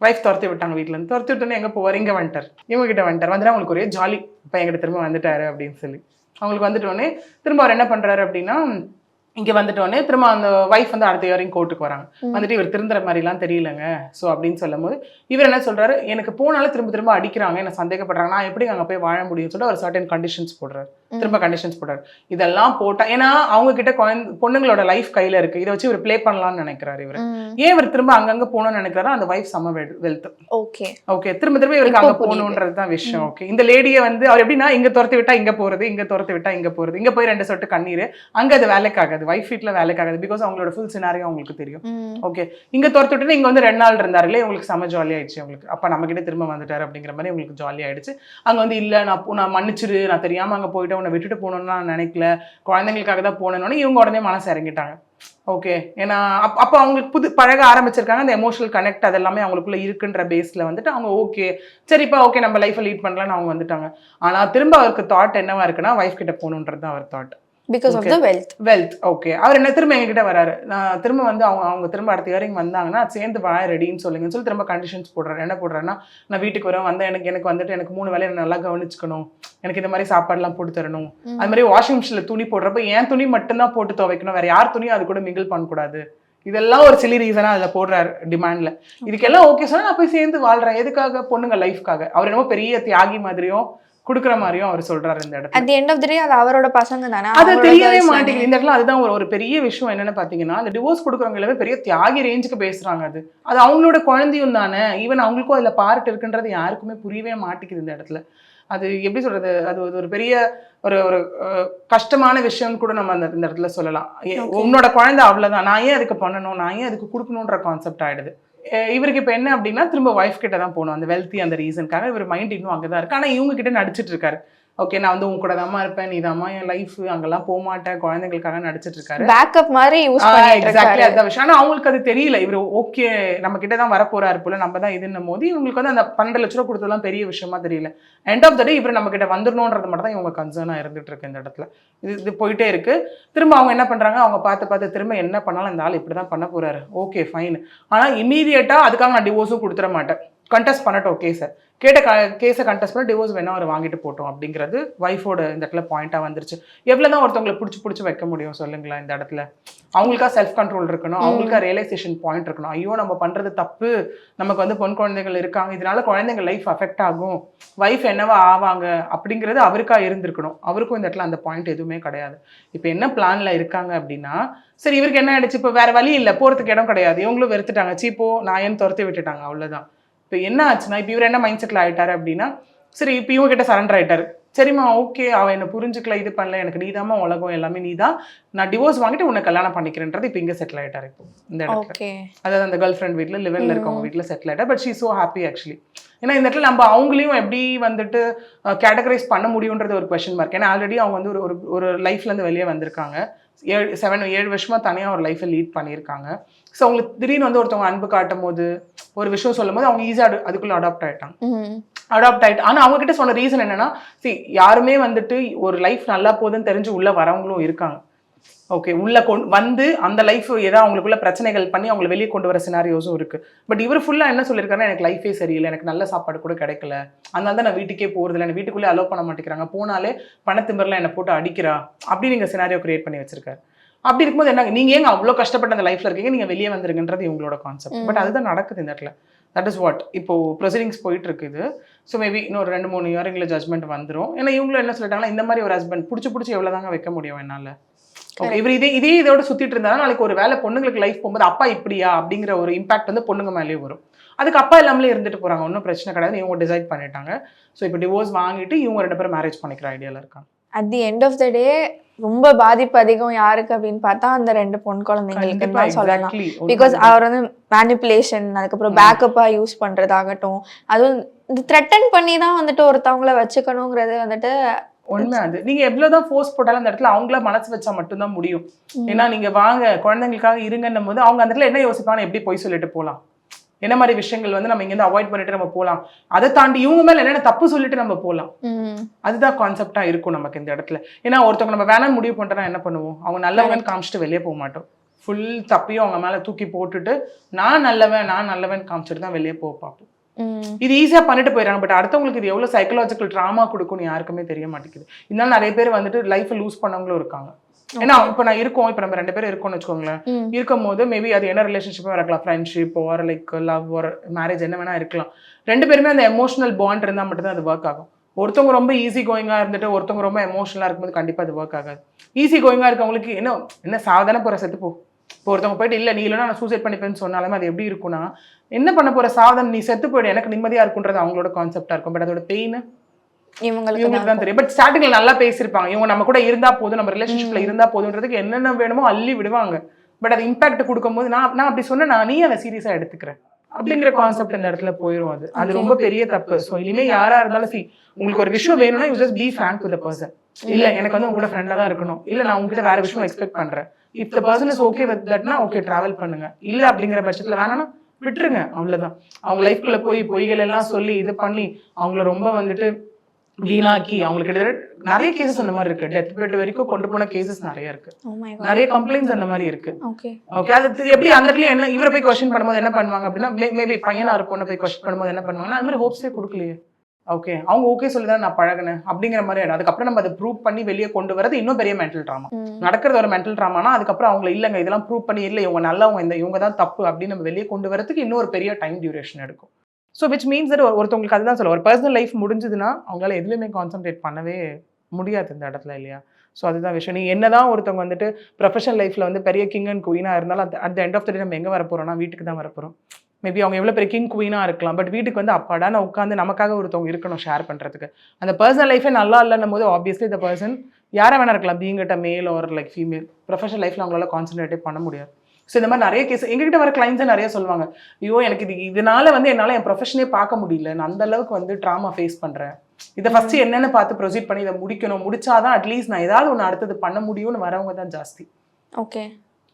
வைஃப் துரத்தி விட்டாங்க வீட்ல இருந்து. துரத்தி விட்டோன்னே எங்க போவார்? இங்க வந்துட்டார். இவங்க கிட்ட வந்துட்டார். வந்துட்டு அவங்களுக்கு ஒரே ஜாலி. இப்போ எங்கிட்ட திரும்ப வந்துட்டாரு அப்படின்னு சொல்லி. அவங்களுக்கு வந்துட்டோடனே திரும்ப அவர் என்ன பண்றாரு அப்படின்னா இங்க வந்துட்டோடனே திரும்ப அந்த வைஃப் வந்து அடுத்த இயரிங் கோர்ட்டுக்கு வராங்க. வந்துட்டு இவர் திருந்துற மாதிரிலாம் தெரியலங்க. ஸோ அப்படின்னு சொல்லும்போது இவர் என்ன சொல்றாரு? எனக்கு போனாலும் திரும்ப திரும்ப அடிக்கிறாங்க என்ன சந்தேகப்படுறாங்க. நான் எப்படி அங்க போய் வாழ முடியும்னு சொல்லிட்டு ஒரு சர்டன் கண்டிஷன்ஸ் போடுறாரு. திரும்ப கண்டிஷன்ஸ் போடுறாரு இதெல்லாம் போட்டா ஏன்னா அவங்க கிட்ட குழந்தை பொண்ணுங்களோட லைஃப் கையில இருக்கு. இதை வச்சு இவர் ப்ளே பண்ணலாம்னு நினைக்கிறாரு இவர். ஏன் இவர் திரும்ப அங்கங்க போகணும்னு நினைக்கிறாரோ அந்த வைஃப் சம வெல்த் ஓகே ஓகே திரும்ப திரும்ப இவருக்கு அங்க. போகணுன்றது தான் விஷயம். ஓகே இந்த லேடியை வந்து அவர் எப்படின்னா இங்க துரத்தி விட்டா இங்க போறது இங்க துரத்தி விட்டா இங்க போறது இங்க போய் ரெண்டு சொட்டு கண்ணீர் அங்க அது வேலைக்கு ஆகாது வைஃப் வீட்ல வேலைக்கு ஆகாது பிகாஸ் அவங்களோட ஃபுல் சினாரியோ அவங்களுக்கு தெரியும். ஓகே இங்க துரத்தி விட்டு இங்க வந்து ரெண்டு நாள் இருந்தாருலே உங்களுக்கு செம ஜாலி ஆயிடுச்சு உங்களுக்கு அப்ப நம்ம கிட்ட திரும்ப வந்துட்டாரு அப்படிங்கிற மாதிரி உங்களுக்கு ஜாலி ஆயிடுச்சு. அங்க வந்து இல்ல நான் நான் மன்னிச்சிரு நான் தெரியாம அங்க போயிட்டு உன்னை விட்டுட்டு போகணும்னு நான் நினைக்கல. குழந்தைங்களுக்காக தான் போனோன்னு இவங்க உடனே மனசு இறங்கிட்டாங்க. ஓகே ஏன்னா அப் அப்போ அவங்களுக்கு புது பழக ஆரம்பிச்சிருக்காங்க. அந்த எமோஷனல் கனெக்ட் அதெல்லாமே அவங்களுக்குள்ள இருக்குன்ற பேஸ்ல வந்துட்டு அவங்க ஓகே சரிப்பா ஓகே நம்ம லைஃப்பை லீட் பண்ணலாம்னு அவங்க வந்துட்டாங்க. ஆனா திரும்ப அவருக்கு தாட் என்னவா இருக்குன்னா ஒய்ஃப் கிட்ட போகணுன்றது தான் அவர் thought because of the wealth wealth okay அவர் என்ன திரும்ப எங்ககிட்ட வராரு? நான் திரும்ப வந்து அவங்க அவங்க திரும்ப அடுத்த இயரிங் வந்தாங்கன்னா சேர்ந்து வாழ ரெடின்னு சொல்லுங்கன்னு சொல்லி திரும்ப கண்டிஷன்ஸ் போடுறாரு. என்ன போடுறாருன்னா நான் வீட்டுக்கு வரேன் வந்தா எனக்கு எனக்கு வந்துட்டு எனக்கு மூணு வேலையை நல்லா கவனிச்சுக்கணும். எனக்கு இந்த மாதிரி சாப்பாடுலாம் போட்டு தரணும். அது மாதிரி வாஷிங் மிஷின்ல துணி போடுறப்ப என் துணி மட்டும்தான் போட்டு துவைக்கணும். வேற யார் துணியும் அது கூட மிங்கிள் பண்ணக்கூடாது. இதெல்லாம் ஒரு சிலி ரீசனா அதுல போடுறாரு டிமாண்ட்ல இதுக்கெல்லாம் ஓகே சொன்னா நான் போய் சேர்ந்து வாழ்றேன். எதுக்காக? பொண்ணுங்க லைஃப்காக அவர் என்னமோ பெரிய தியாகி மாதிரியும் கொடுக்குற மாதிரியும் அவர் சொல்றாரு இந்த இடத்துல. அட் எண்ட் ஆஃப் தி அது அவரோட பசங்க தானே. அது தெரியவே மாட்டேங்குது. இந்த இடத்துல அதுதான் ஒரு ஒரு பெரிய விஷயம் என்னன்னு பாத்தீங்கன்னா அந்த டிவோர்ஸ் கொடுக்குறவங்க எல்லாமே பெரிய தியாகி ரேஞ்சுக்கு பேசுறாங்க அது. அது அவங்களோட குழந்தையும் தானே. ஈவன் அவங்களுக்கும் அதுல பார்ட் இருக்குன்றது யாருக்குமே புரியவே மாட்டேங்குது இந்த இடத்துல. அது எப்படி சொல்றது? அது ஒரு- பெரிய ஒரு ஒரு கஷ்டமான விஷயம்னு கூட நம்ம அந்த இந்த இடத்துல சொல்லலாம். உன்னோட குழந்தை அவ்வளவுதான். நான் ஏன் அதுக்கு பண்ணணும்? நான் ஏன் அதுக்கு கொடுக்கணுன்ற கான்செப்ட் ஆயிடுது. இவருக்கு இப்போ என்ன அப்படின்னா திரும்ப ஒய்ஃப் கிட்ட தான் போகணும். அந்த வெல்த்தி அந்த ரீசனுக்காக இவர் மைண்ட் இன்னும் அங்கே தான் இருக்கு. ஆனால் இவங்க கிட்ட நடிச்சிட்டு இருக்காரு. ஓகே நான் வந்து உன் கூட தாம்மா இருப்பேன். நீ தாம்மா என் லைஃப் அங்கெல்லாம் போக மாட்டேன். குழந்தைங்களுக்காக நடிச்சிட்டு இருக்காரு. பேக்கப் மாதிரி யூஸ் பண்ணிட்டு எக்ஸாக்ட்லி அதுதான் விஷயம். ஆனா அவங்களுக்கு அது தெரியல. இவர் ஓகே நம்ம கிட்ட தான் வரப்போறாரு போல. நம்ம தான் இதுன்னும் போது இவங்களுக்கு வந்து அந்த பன்னெண்டு லட்ச ரூபா கொடுத்ததெல்லாம் பெரிய விஷயமா தெரியல. எண்ட் ஆஃப் த டே இவர் நம்ம கிட்ட வந்துடணுன்றது மட்டும் தான் இவங்க கன்சர்னா இருந்துட்டு இருக்கு இந்த இடத்துல. இது இது போயிட்டே இருக்கு. திரும்ப அவங்க என்ன பண்றாங்க? அவங்க பார்த்து பார்த்து திரும்ப என்ன பண்ணாலும் இந்த ஆள் இப்படி தான் பண்ண போறாரு. ஓகே ஃபைன் ஆனா இமீடியட்டா அதுக்காக நான் டிவோர்ஸும் கொடுத்துட மாட்டேன். கண்டெஸ்ட் பண்ணட்டும் கேஸை கேட்ட கேஸை கண்டெஸ்ட் பண்ண டிவோர்ஸ் வேணா அவர் வாங்கிட்டு போட்டோம் அப்படிங்கிறது ஒய்ஃபோட இந்த இடத்துல பாயிண்டா வந்துருச்சு. எவ்வளவு தான் ஒருத்தவங்களை பிடிச்சி பிடிச்சி வைக்க முடியும் சொல்லுங்களேன் இந்த இடத்துல. அவங்களுக்கா செல்ஃப் கண்ட்ரோல் இருக்கணும் அவங்களுக்கா ரியலைசேஷன் பாயிண்ட் இருக்கணும். ஐயோ நம்ம பண்றது தப்பு. நமக்கு வந்து பொன் குழந்தைகள் இருக்காங்க. இதனால குழந்தைங்க லைஃப் அஃபெக்ட் ஆகும். வைஃப் என்னவா ஆவாங்க அப்படிங்கிறது அவருக்கா இருந்திருக்கணும். அவருக்கும் இந்த இடத்துல அந்த பாயிண்ட் எதுவுமே கிடையாது. இப்போ என்ன பிளான்ல இருக்காங்க அப்படின்னா சரி இவருக்கு என்ன ஆயிடுச்சு? இப்போ வேற வழி இல்லை. போறதுக்கு இடம் கிடையாது. இவங்களும் வெறுத்துட்டாங்க. சீப்போ நான் ஏன் துரத்தி விட்டுட்டாங்க. அவ்வளவுதான். இப்போ என்ன ஆச்சுன்னா இப்போ இவர் என்ன மைண்ட் செட்டில் ஆயிட்டாரு அப்படின்னா சரி இப்போ இவங்க கிட்ட சரண்டர் ஆயிட்டாரு. சரிம்மா ஓகே அவ என்ன புரிஞ்சுக்கல இது பண்ணல எனக்கு நீதாம்மா உலகம் எல்லாமே நீதான். நான் டிவோர்ஸ் வாங்கிட்டு உன்னை கல்யாணம் பண்ணிக்கிறேன்றது இப்போ இங்க செட்டில் ஆயிட்டாரு இப்போ இந்த இடத்துல. அதாவது அந்த கேர்ள் ஃப்ரெண்ட் வீட்டில் லிவன்ல இருக்கவங்க வீட்டில் செட்டில் ஆயிட்டா but she so happy actually ஏன்னா இந்த இடத்துல நம்ம அவங்களையும் எப்படி வந்துட்டு கேட்டகரைஸ் பண்ண முடியுன்றது ஒரு கொஷின் மார்க் ஏன்னா ஆல்ரெடி அவங்க வந்து ஒரு ஒரு ஒரு லைஃப்ல இருந்து வெளியே வந்திருக்காங்க. ஏழு செவன் ஏழு வருஷமா தனியாக ஒரு லைஃப்பை லீட் பண்ணியிருக்காங்க. ஸோ அவங்களுக்கு திடீர்னு வந்து ஒருத்தவங்க அன்பு காட்டும் போது ஒரு விஷயம் சொல்லும் போது அவங்க ஈஸியாக அதுக்குள்ளே அடாப்ட் ஆயிட்டாங்க. ம் அடாப்ட் ஆயிட்டு ஆனால் அவங்க கிட்ட சொன்ன ரீசன் என்னன்னா see யாருமே வந்துட்டு ஒரு லைஃப் நல்லா போகுதுன்னு தெரிஞ்சு உள்ள வரவங்களும் இருக்காங்க. ஓகே உள்ள கொண்டு வந்து அந்த லைஃப் ஏதோ அவங்களுக்குள்ள பிரச்சனைகள் பண்ணி அவங்களை வெளியே கொண்டு வர சினாரியோஸும் இருக்கு. பட் இவர் ஃபுல்லா என்ன சொல்லியிருக்காருன்னா எனக்கு லைஃபே சரியில்லை எனக்கு நல்ல சாப்பாடு கூட கிடைக்கல. அதனால தான் நான் வீட்டுக்கே போறதில்ல எனக்கு வீட்டுக்குள்ளே அலோவ் பண்ண மாட்டேங்கிறாங்க. போனாலே பணத்திம்பரில் என்னை போட்டு அடிக்கிறா அப்படி நீங்க சினாரியோ கிரியேட் பண்ணி வச்சிருக்காரு. அப்படி இருக்கும்போது என்ன நீங்க ஏங்க அவ்வளோ கஷ்டப்பட்ட அந்த லைஃப்ல இருக்கீங்க? நீங்க வெளியே வந்துருங்கன்றது இவங்களோட கான்செப்ட் பட் அதுதான் நடக்குது இந்த இடத்துல. தட் இஸ் வாட் இப்போ ப்ரொசீடிங்ஸ் போயிட்டு இருக்குது ஸோ மேபி இன்னொரு ரெண்டு மூணு இயரிங்கில் ஜட்மெண்ட் வந்துரும். ஏன்னா இவங்களும் என்ன சொல்லிட்டாங்கன்னா இந்த மாதிரி ஒரு ஹஸ்பண்ட் பிடிச்சி பிடிச்சி எவ்வளோ தாங்க வைக்க முடியும் என்னால்? ஓகே இவர் இதே இதே இதோட சுத்திட்டு இருந்தாலும் நாளைக்கு ஒரு வேலை பொண்ணுங்களுக்கு லைஃப் போகும்போது அப்பா இப்படியா? அப்படிங்கிற ஒரு இம்பாக்ட் வந்து பொண்ணுங்க மேலேயே வரும். அதுக்கு அப்பா இல்லாமலே இருந்துட்டு போறாங்க. ஒன்றும் பிரச்சனை கிடையாது. இவங்க டிசைட் பண்ணிட்டாங்க. ஸோ இப்போ டிவோர்ஸ் வாங்கிட்டு இவங்க ரெண்டு பேரும் மேரேஜ் பண்ணிக்கிற ஐடியால இருக்காங்க. At the end of the day ரொம்ப பாதிப்பு அதிகம் யாருக்கு அப்படின்னு பார்த்தா அந்த ரெண்டு பொன் குழந்தைங்களுக்கு தான் சொல்லலாம். பிகாஸ். அவர் வந்து மேனிப்புலேஷன் அதுக்கப்புறம் பேக்கப்பா யூஸ் பண்றதாகட்டும். அதுவும் இந்த த்ரெட்டன் பண்ணி தான் வந்துட்டு ஒருத்தவங்கள வச்சுக்கணுங்கிறது வந்துட்டு உண்மை அது. நீங்க எவ்வளவுதான் ஃபோர்ஸ் போட்டாலும் அந்த இடத்துல அவங்கள மனசு வச்சா மட்டும்தான் முடியும். ஏன்னா நீங்க வாங்க குழந்தைங்களுக்காக இருங்கன்னும் போது அவங்க அந்த இடத்துல என்ன யோசிப்பாங்க? எப்படி போய் சொல்லிட்டு போலாம்? என்ன மாதிரி விஷயங்கள் வந்து நம்ம இங்கேருந்து அவாய்ட் பண்ணிட்டு நம்ம போலாம் அதை தாண்டி இவங்க மேல என்னென்ன தப்பு சொல்லிட்டு நம்ம போலாம் ம், அதுதான் கான்செப்டா இருக்கும் நமக்கு இந்த இடத்துல. ஏன்னா ஒருத்தவங்க நம்ம வேணாம்னு முடிவு பண்ணிட்டோம்னா என்ன பண்ணுவோம்? அவங்க நல்லவங்கன்னு காமிச்சிட்டு வெளியே போக மாட்டோம். ஃபுல் தப்பையும் அவங்க மேல தூக்கி போட்டுட்டு நான் நல்லவன் நான் நல்லவன் காமிச்சிட்டு தான் வெளியே போக பார்ப்போம். இது ஈஸியா பண்ணிட்டு போயிடறாங்க. பட் அடுத்தவங்களுக்கு இது எவ்வளவு சைக்கலாஜிக்கல் ட்ராமா கொடுக்கும்னு யாருக்குமே தெரிய மாட்டேங்குது. இதனால நிறைய பேர் வந்துட்டு லைஃப்பை லூஸ் பண்ணவங்களும் இருக்காங்க. ஏன்னா இப்போ நான் இருக்கோம் இப்போ நம்ம ரெண்டு பேரும் இருக்கோம்னு வச்சுக்கோங்களேன். இருக்கும் போது மேபி அது என்ன ரிலேஷன்ஷிப்பாக இருக்கலாம். ஃப்ரெண்ட்ஷிப் ஒரு லைக் லவ் ஒரு மேரேஜ் என்ன வேணா இருக்கலாம். ரெண்டு பேருமே அந்த எமோஷனல் பாண்ட் இருந்தால் மட்டும்தான் அது ஒர்க் ஆகும். ஒருத்தவங்க ரொம்ப ஈஸி கோயிங்காக இருந்துட்டு ஒருத்தவங்க ரொம்ப எமோஷனலாக இருக்கும்போது கண்டிப்பாக அது ஒர்க் ஆகாது. ஈஸி கோயிங்காக இருக்கவங்களுக்கு என்ன என்ன சாதாரண போகிற செத்து போ. இப்போ ஒருத்தவங்க போயிட்டு இல்லை நீ இல்லைனா நான் சூசைட் பண்ணிப்பேன்னு சொன்னாலுமே அது எப்படி இருக்கும்னா என்ன பண்ண போற? சாதனை நீ செத்து போயிடு. எனக்கு நிம்மதியாக இருக்குன்றது அவங்களோட கான்செப்டாக இருக்கும். பட் அதோட பெயின் இவங்களுக்கு தான் தெரியும். பட் ஸ்டார்டிங்ல நல்லா பேசியிருப்பாங்க. இவங்க நம்ம கூட இருந்தா போதும். நம்ம ரிலேஷன்ஷிப்ல இருந்தா போதுன்றதுக்கு என்னென்ன வேணுமோ அள்ளி விடுவாங்க. பட் அது இம்பாக்ட் கொடுக்கும்போது நான் நான் அப்படி சொன்னா நான் நீ அதை சீரியஸா எடுத்துக்கிறேன். அப்படிங்கிற கான்செப்ட் இந்த இடத்துல போயிடும் அது. அது ரொம்ப பெரிய தப்பு. ஸோ இனிமே யாரா இருந்தாலும் சி உங்களுக்கு ஒரு விஷயம் வேணும்னா you just be frank with person இல்ல. எனக்கு வந்து உங்களோட ஃப்ரெண்டா தான் இருக்கணும். இல்ல நான் உங்ககிட்ட வேற விஷயம் எக்ஸ்பெக்ட் பண்றேன். If the person is okay with தட்னா okay travel பண்ணுங்க. இல்ல அப்படிங்கிற பட்சத்துல வேணாம்னா விட்டுருங்க. அவ்வளவுதான். அவங்க லைஃப்குள்ள போய் பொய்கள் எல்லாம் சொல்லி இது பண்ணி அவங்கள ரொம்ப வந்துட்டு வீணாக்கி அவங்களுக்கு கிட்டத்தட்ட நிறைய கேசஸ் அந்த மாதிரி இருக்கு. டெத் பெட் வரைக்கும் கொண்டு போன கேசஸ் நிறைய இருக்கு. Oh. நிறைய கம்ப்ளைண்ட்ஸ் அந்த மாதிரி இருக்கு. ஓகே அது எப்படி அந்த இடத்துல என்ன இவரை போய் கொஸ்டின் பண்ணும்போது என்ன பண்ணுவாங்க அப்படின்னா மேபி பையனா இருப்போன்னு போய் கொஸ்டின் பண்ணும்போது என்ன பண்ணுவாங்கன்னா அது மாதிரி ஹோப்ஸே கொடுக்கலையே. ஓகே அவங்க ஓகே சொல்லி தான் நான் பழகினேன் அப்படிங்கிற மாதிரி ஆயிடும். அதுக்கப்புறம் நம்ம அதை ப்ரூவ் பண்ணி வெளியே கொண்டு வரது இன்னும் பெரிய மென்டல் ட்ராமா. நடக்கிறது ஒரு மென்டல் ட்ராமானா அதுக்கப்புறம் அவங்க இல்லைங்க இதெல்லாம் ப்ரூவ் பண்ணி இல்லை இவங்க நல்லவங்க இந்த இவங்க தான் தப்பு அப்படின்னு நம்ம வெளியே கொண்டு வரதுக்கு இன்னும் ஒரு பெரிய டைம் டியூரேஷன் எடுக்கும். ஸோ விச் மீன்ஸ் தட் ஒருத்தவங்களுக்கு அதுதான் சொல்ல ஒரு பர்சனல் லைஃப் முடிஞ்சதுன்னா அவங்களால எதுலையுமே கான்சென்ட்ரேட் பண்ணவே முடியாது இந்த இடத்துல இல்லையா? ஸோ அதுதான் விஷயம். நீ என்னதான் ஒருத்தவங்க வந்துட்டு ப்ரொஃபஷனல் லைஃப்பில் வந்து பெரிய கிங் அண்ட் குயினாக இருந்தாலும் at at end of the day நம்ம எங்கே வரப்போறோம்னா வீட்டுக்கு தான் வரப்போறோம். மேபி அவங்க எவ்வளோ பெரிய கிங் குயினாக இருக்கலாம் பட் வீட்டுக்கு வந்து அப்பாடா நான் உட்காந்து நமக்காக ஒருத்தவங்க இருக்கணும் ஷேர் பண்ணுறதுக்கு அந்த பர்சனல் லைஃபே நல்லா இல்லைன்னும் போது ஆப்வியஸ்லி இந்த பர்சன் யாரை வேணா இருக்கலாம் பீங்கிட்ட மேல் ஒரு லைக் ஃபீமேல் ப்ரொஃபஷனல் லைஃப்ல அவங்களால கான்சென்ட்ரேட்டே பண்ண முடியாது. ஸோ இந்த மாதிரி நிறைய கேஸ் எங்ககிட்ட வர கிளைண்ட்ஸே நிறைய சொல்லுவாங்க ஐயோ எனக்கு இது இதனால வந்து என்னால் என் ப்ரொஃபஷனே பார்க்க முடியல. நான் அந்த அளவுக்கு வந்து ட்ராமா ஃபேஸ் பண்ணுறேன் இதை ஃபர்ஸ்ட் என்னன்னு பார்த்து ப்ரொசீட் பண்ணி இதை முடிக்கணும். முடிச்சாதான் அட்லீஸ்ட் நான் ஏதாவது ஒன்று அடுத்தது பண்ண முடியும்னு வரவங்க தான் ஜாஸ்தி. Okay.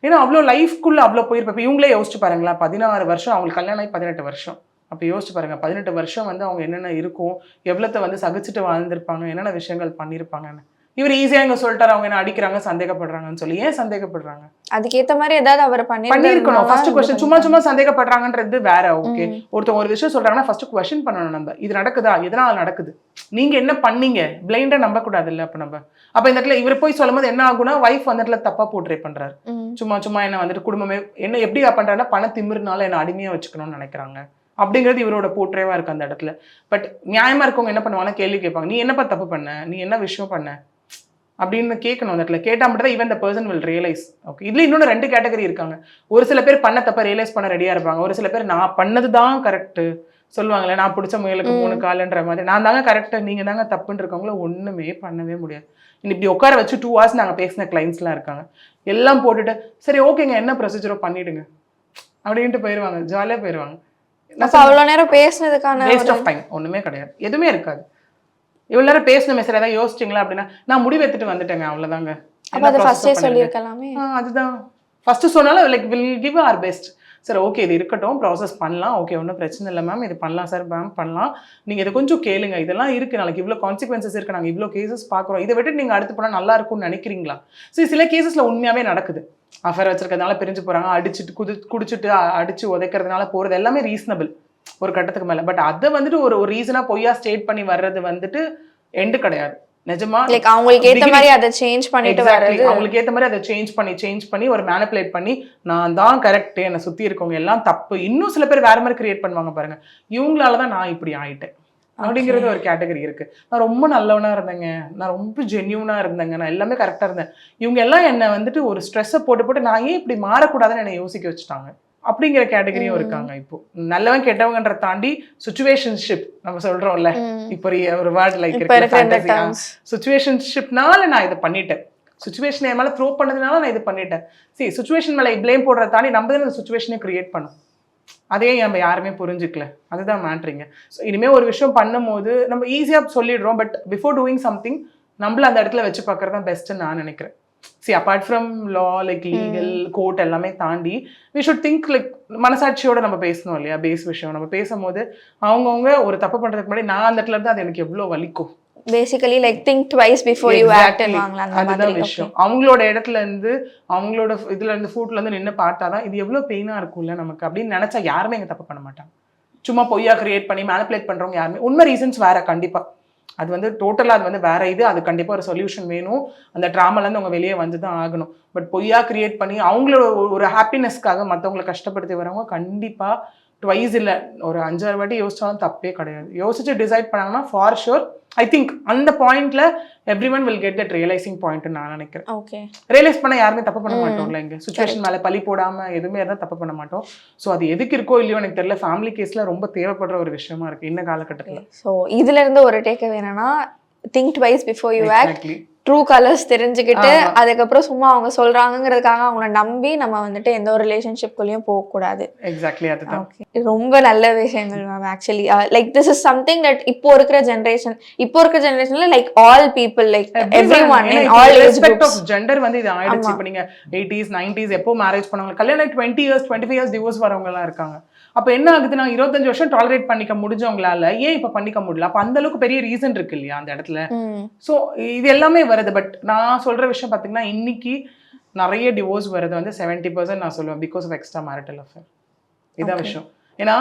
ஏன்னா அவ்வளோ லைஃப்குள்ள அவ்வளோ போயிருப்ப இப்போ இவங்களே யோசிச்சு பாருங்களேன் பதினாறு வருஷம் அவங்களுக்கு கல்யாணம் ஆகி பதினெட்டு வருஷம். அப்போ யோசிச்சு பாருங்க பதினெட்டு வருஷம் வந்து அவங்க என்னென்ன இருக்கும் எவ்வளோத்த வந்து சகிச்சுட்டு வாழ்ந்திருப்பாங்க என்னென்ன விஷயங்கள் பண்ணியிருப்பாங்கன்னு இவர் ஈஸியாக இங்கே சொல்லிட்டாரு அவங்க என்ன அடிக்கிறாங்க சந்தேகப்படுறாங்கன்னு சொல்லி. ஏன் சந்தேகப்படுறாங்க? அதுக்கேத்த மாதிரி ஏதாவது அவர் பண்ணியிருக்கணும். ஃபர்ஸ்ட் கொஸ்டின் சும்மா சும்மா சந்தேகப்படுறாங்கன்றது வேற ஓகே. ஒருத்தவங்க ஒரு விஷயம் சொல்றாங்கன்னா ஃபர்ஸ்ட் கொஸ்டின் பண்ணணும் நம்ம. இது நடக்குதா? எதனால நடக்குது? நீங்க என்ன பண்ணீங்க? பிளைண்டா நம்ப கூடாது இல்ல அப்ப நம்ம. அப்ப இந்த இடத்துல இவர் போய் சொல்லும்போது என்ன ஆகும்னா அந்த இடத்துல தப்பா போர்ட்ரே பண்றாரு. சும்மா சும்மா என்ன வந்துட்டு குடும்பமே என்ன எப்படி பண்றாருன்னா பண திமிருனால என்ன அடிமையா வச்சுக்கணும்னு நினைக்கிறாங்க. அப்படிங்கிறது இவரோட போர்ட்ரேவா இருக்கு அந்த இடத்துல. பட் நியாயமா இருக்கவங்க என்ன பண்ணுவாங்க கேள்வி கேட்பாங்க. நீ என்னப்பா தப்பு பண்ண? நீ என்ன விஷயம் பண்ண? அப்படின்னு கேட்கணும் அந்த இடத்துல. கேட்டா மட்டும் தான் even the person will realise okay இதுல இன்னொன்று ரெண்டு கேட்டகரி இருக்காங்க. ஒரு சில பேர் பண்ண தப்ப ரியலைஸ் பண்ண ரெடியா இருப்பாங்க. ஒரு சில பேர் நான் பண்ணது தான் கரெக்ட் சொல்லுவாங்களே நான் பிடிச்ச முயலுக்கு மூணு காலுன்ற மாதிரி. நான் தாங்க கரெக்ட் நீங்க தாங்க தப்புன்னு இருக்கவங்கள ஒண்ணுமே பண்ணவே முடியாது. இப்படி உட்கார வச்சு டூ ஹவர்ஸ் நாங்க பேசின கிளைண்ட்ஸ்லாம் இருக்காங்க. எல்லாம் போட்டுட்டு சரி ஓகேங்க என்ன ப்ரொசீஜரோ பண்ணிடுங்க. அப்படின்ட்டு போயிடுவாங்க ஜாலியா போயிடுவாங்க அப்ப அவ்வளவு நேரம் பேசுனதுக்கான வேஸ்ட் ஆஃப் டைம் ஒண்ணுமே கிடையாது. எதுவுமே இருக்காது. இவ்வளவு நேரம் பேசணுமே சார் ஏதாவது யோசிச்சிங்களா அப்படின்னா? நான் முடிவு எடுத்துட்டு வந்துட்டேங்க ஆ, அதுதான். ஃபர்ஸ்ட் சொன்னாலும் like will give our best sir okay இது இருக்கட்டும் ப்ராசஸ் பண்ணலாம். ஓகே ஒன்றும் பிரச்சனை இல்லை மேம் இது பண்ணலாம் சார் மேம் பண்ணலாம். நீங்கள் இதை கொஞ்சம் கேளுங்க. இதெல்லாம் இருக்குது நாளைக்கு இவ்வளோ கான்சிக்வன்சஸ் இருக்குது நாங்கள் இவ்வளோ கேசஸ் பார்க்குறோம். இதை விட்டு நீங்கள் அடுத்து போனால் நல்லா இருக்கும்னு நினைக்கிறீங்களா? சரி சில கேசஸில் உண்மையாகவே நடக்குது. அஃபேர் வச்சிருக்கிறதுனால பிரிஞ்சு போகிறாங்க அடிச்சுட்டு குதி குடிச்சிட்டு அடிச்சு உதைக்கிறதுனால போகிறது எல்லாமே ரீசனபிள் ஒரு கட்டத்துக்கு மேலே. பட் அதை வந்துட்டு ஒரு ஒரு ரீசனாக பொய்யா ஸ்டேட் பண்ணி வர்றது வந்துட்டு எண்டு கிடையாது. நிஜமா? லைக் அவங்களுக்கு ஏத்த மாதிரி அதை சேஞ்ச் பண்ணிட்டு. வர்றது அவங்களுக்கு ஏத்த மாதிரி அதை சேஞ்ச் பண்ணி சேஞ்ச் பண்ணி ஒரு மேனிப்புலேட் பண்ணி நான் தான் கரெக்ட் என்னை சுத்தி இருக்கவங்க எல்லாம் தப்பு. இன்னும் சில பேர் வேற மாதிரி கிரியேட் பண்ணுவாங்க பாருங்க. இவங்களால தான் நான் இப்படி ஆயிட்டேன். அப்படிங்கிறது ஒரு கேட்டகரி இருக்கு. நான் ரொம்ப நல்லவனா இருந்தேங்க. நான் ரொம்ப ஜென்யூனா இருந்தேங்க. நான் எல்லாமே கரெக்டா இருந்தேன். இவங்க எல்லாம் என்னை வந்துட்டு ஒரு ஸ்ட்ரெஸ்ஸை போட்டு போட்டு நான் ஏன் இப்படி மாறக்கூடாதுன்னு என்னை யோசிக்க வச்சுட்டாங்க. அப்படிங்கிற கேட்டகரியும் இருக்காங்க இப்போ. நல்லவன் கெட்டவங்கன்ற தாண்டி சுச்சுவேஷன்ஷிப் நம்ம சொல்றோம்ல. இப்போ ஒரு- வேர்ட் லைக். சுச்சுவேஷன்ஷிப்னால நான் இதை பண்ணிட்டேன். சுச்சுவேஷன் என் மேலே த்ரோ பண்ணதுனால நான் இது பண்ணிட்டேன். சரி சுச்சுவேஷன் மேலே ப்ளேம் போடுறத தாண்டி நம்ம தான் இந்த சுச்சுவேஷனை கிரியேட் பண்ணோம். அதே நம்ம யாருமே புரிஞ்சுக்கல. அதுதான் மேட்ரிங்க ஸோ இனிமேல் ஒரு விஷயம் பண்ணும்போது நம்ம ஈஸியாக சொல்லிடுறோம் பட் பிஃபோர் டூயிங் சம்திங் நம்மள அந்த இடத்துல வச்சு பார்க்கறது தான் பெஸ்ட்டுன்னு நான் நினைக்கிறேன். See apart from law like legal court எல்லாமே தாண்டி வி ஷுட் திங்க் லைக் மனசாட்சியோட நம்ம பேசணும் இல்லையா? பேஸ் விஷயம். நம்ம பேசும்போது அவங்கவுங்க ஒரு தப்பு பண்ணுறதுக்கு முன்னாடி நான் அந்த இடத்துல இருந்து அது எனக்கு எவ்வளோ வலிக்கும். Basically like think twice before you act அதுதான் விஷயம். அவங்களோட இடத்துல இருந்து அவங்களோட இதுல இருந்து ஃபுட்ல இருந்து நின்று பார்த்தாதான் இது எவ்வளவு பெயினா இருக்கும்ல நமக்கு அப்படின்னு நினைச்சா யாருமே இங்க தப்பு பண்ண மாட்டாங்க. சும்மா பொய்யா கிரியேட் பண்ணி மேனிப்புலேட் பண்றவங்க யாருமே. உண்மை ரீசன்ஸ் வேற கண்டிப்பா. அது வந்து டோட்டலாக அது வந்து வேற இது. அது கண்டிப்பாக ஒரு சொல்யூஷன் வேணும். அந்த ட்ராமாலேருந்து அவங்க வெளியே வந்து தான் ஆகணும். பட் பொய்யா கிரியேட் பண்ணி அவங்களோட ஒரு- ஒரு ஹாப்பினஸ்க்காக மற்றவங்களை கஷ்டப்படுத்தி வரவங்க கண்டிப்பாக ட்வைஸ் இல்லை. ஒரு அஞ்சாறு வாட்டி யோசிச்சாலும் தப்பே கிடையாது. யோசிச்சு டிசைட் பண்ணாங்கன்னா ஃபார் ஷுர் ஐ திங்க் அந்த பாயிண்ட்ல everyone will get that realising point நான் நினைக்கிறேன். ஓகே ரியலைஸ் பண்ண யாருமே தப்பு பண்ண. மாட்டோம்ல இங்க. சுச்சுவேஷன் மேல பழி போடாம எதுவுமே இருந்தா தப்பு பண்ண மாட்டோம். ஸோ அது எதுக்கு இருக்கோ இல்லையோ எனக்கு தெரியல. ஃபேமிலி கேஸ்ல ரொம்ப தேவைப்படுற ஒரு விஷயமா இருக்கு. இந்த காலகட்டத்துல. ஸோ இதுல இருந்து ஒரு டேக் என்னன்னா think twice before you act. True colours தெரிஞ்சுக்கிட்டு. அதுக்கப்புறம் சும்மா அவங்க சொல்றாங்கங்கிறதுக்காக அவங்கள நம்பி நம்ம வந்துட்டு எந்த ஒரு ரிலேஷன்ஷிப்குள்ளேயும் போகக்கூடாது. எக்ஸாக்ட்லி அதுதான். ரொம்ப நல்ல விஷயங்கள் ma'am actually like this is something that இப்போ இருக்கிற ஜென்ரேஷன் இப்போ இருக்கிற ஜென்ரேஷன்ல like all people like everyone all respect of gender வந்து இது ஆயிடுச்சு. இப்போ நீங்க எயிட்டிஸ் நைன்டிஸ் எப்போ மேரேஜ் பண்ணவங்க கல்யாணம் twenty years twenty five years divorce வரவங்க எல்லாம் இருக்காங்க. அப்போ என்ன ஆகுதுன்னா இருபத்தஞ்சு வருஷம் டாலரேட் பண்ணிக்க முடிஞ்சவங்களால ஏன் இப்போ பண்ணிக்க முடியல? அப்போ அந்த அளவுக்கு பெரிய ரீசன் இருக்கு இல்லையா அந்த இடத்துல? ஸோ இது எல்லாமே வருது. பட் நான் சொல்ற விஷயம் பார்த்தீங்கன்னா இன்னைக்கு நிறைய டிவோர்ஸ் வருது. வந்து செவன்ட்டி பர்சன்ட் நான் சொல்லுவேன் because of extra marital affair இதான். விஷயம். ஏன்னா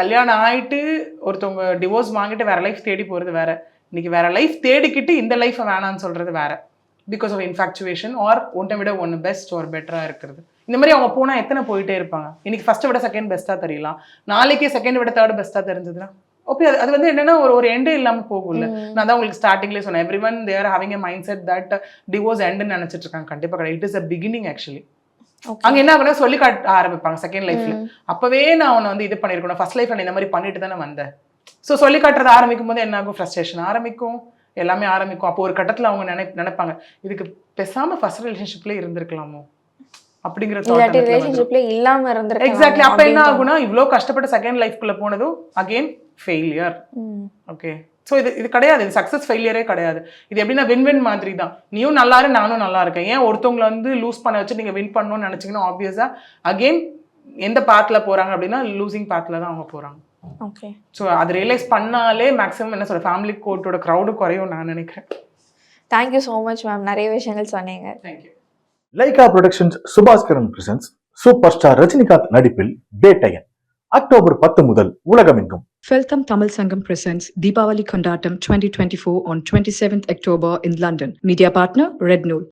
கல்யாணம் ஆயிட்டு ஒருத்தவங்க டிவோர்ஸ் வாங்கிட்டு வேற லைஃப் தேடி போறது வேற. இன்னைக்கு வேற லைஃப் தேடிக்கிட்டு இந்த லைஃப்பை வேணாம்னு சொல்றது வேற. பிகாஸ் ஆஃப் இன்ஃபாக்சுவேஷன் ஆர் ஒன்றை விட ஒன்று பெஸ்ட் ஒரு பெட்டரா இருக்கிறது. இந்த மாதிரி அவங்க போனா எத்தனை போயிட்டே இருப்பாங்க? இன்னைக்கு ஃபர்ஸ்ட்டை விட செகண்ட் பெஸ்ட்டாக தெரியலாம். நாளைக்கே செகண்ட் விட தேர்ட் பெஸ்ட்டாக தெரிஞ்சதுன்னா? ஓகே அது அது வந்து என்னன்னா ஒரு ஒரு எண்டே இல்லாம போகும்ல. நான் தான் உங்களுக்கு ஸ்டார்டிங்லேயே சொன்னேன். Everyone there having a mindset that divorce எண்டுன்னு நினைச்சிட்டு இருக்காங்க. கண்டிப்பா கிடையாது. It is a beginning actually அங்க என்ன ஆகுனா சொல்லி காட்ட ஆரம்பிப்பாங்க செகண்ட் லைஃப்ல அப்பவே நான் அவனை வந்து இது பண்ணிருக்கணும். ஃபர்ஸ்ட் லைஃப்ல இந்த மாதிரி பண்ணிட்டு தானே வந்தேன். ஸோ சொல்லி காட்டுறது ஆரம்பிக்கும் போது என்ன ஆகும்? ஃப்ரஸ்ட்ரேஷன் ஆரம்பிக்கும். எல்லாமே ஆரம்பிக்கும். அப்போ ஒரு கட்டத்துல அவங்க நினை நினைப்பாங்க. இதுக்கு பேசாம ஃபர்ஸ்ட் ரிலேஷன்ஷிப்ல இருந்திருக்கலாமோ? அப்படிங்கிற இல்லாட்டி ரிலேஷன்ஷிப்ல இல்லாம இருந்திருக்கலாம் எக்ஸாக்ட்லி அப்ப என்ன ஆகும்னா இவ்ளோ கஷ்டப்பட்டு செகண்ட் லைஃப்குள்ள போனதும் அகெயின் ஃபெயிலியர். ஓகே ஸோ இது இது கிடையாது. இது சக்ஸஸ் ஃபெயிலியரே கிடையாது. இது எப்படின்னா வின் வின் மாதிரி தான் நீயும் நல்லா இரு நானும் நல்லா இருக்கேன். ஏன் ஒருத்தவங்களை வந்து லூஸ் பண்ண வச்சு நீங்கள் வின் பண்ணணும்னு நினச்சிங்கன்னா ஆப்வியஸாக அகெயின் எந்த பாத்தில் போகிறாங்க அப்படின்னா லூசிங் பாத்தில் தான் அவங்க போகிறாங்க ஓகே ஸோ அது ரியலைஸ் பண்ணாலே மேக்ஸிமம் என்ன சொல்ற ஃபேமிலி கோர்ட்டோட க்ரௌடு குறையும் நான் நினைக்கிறேன். தேங்க்யூ ஸோ மச் மேம் நிறைய விஷயங்கள் சொன்னீங்க. Thank you Lyca productions Subaskaran presents super star Rajinikanth நடிப்பில் பேட்டையன் அக்டோபர் பத்து முதல் உலகமெங்கும் Feltham Tamil Sangam presents Deepavali Kondatam 2024 on 27th October in London. Media partner Red Nool.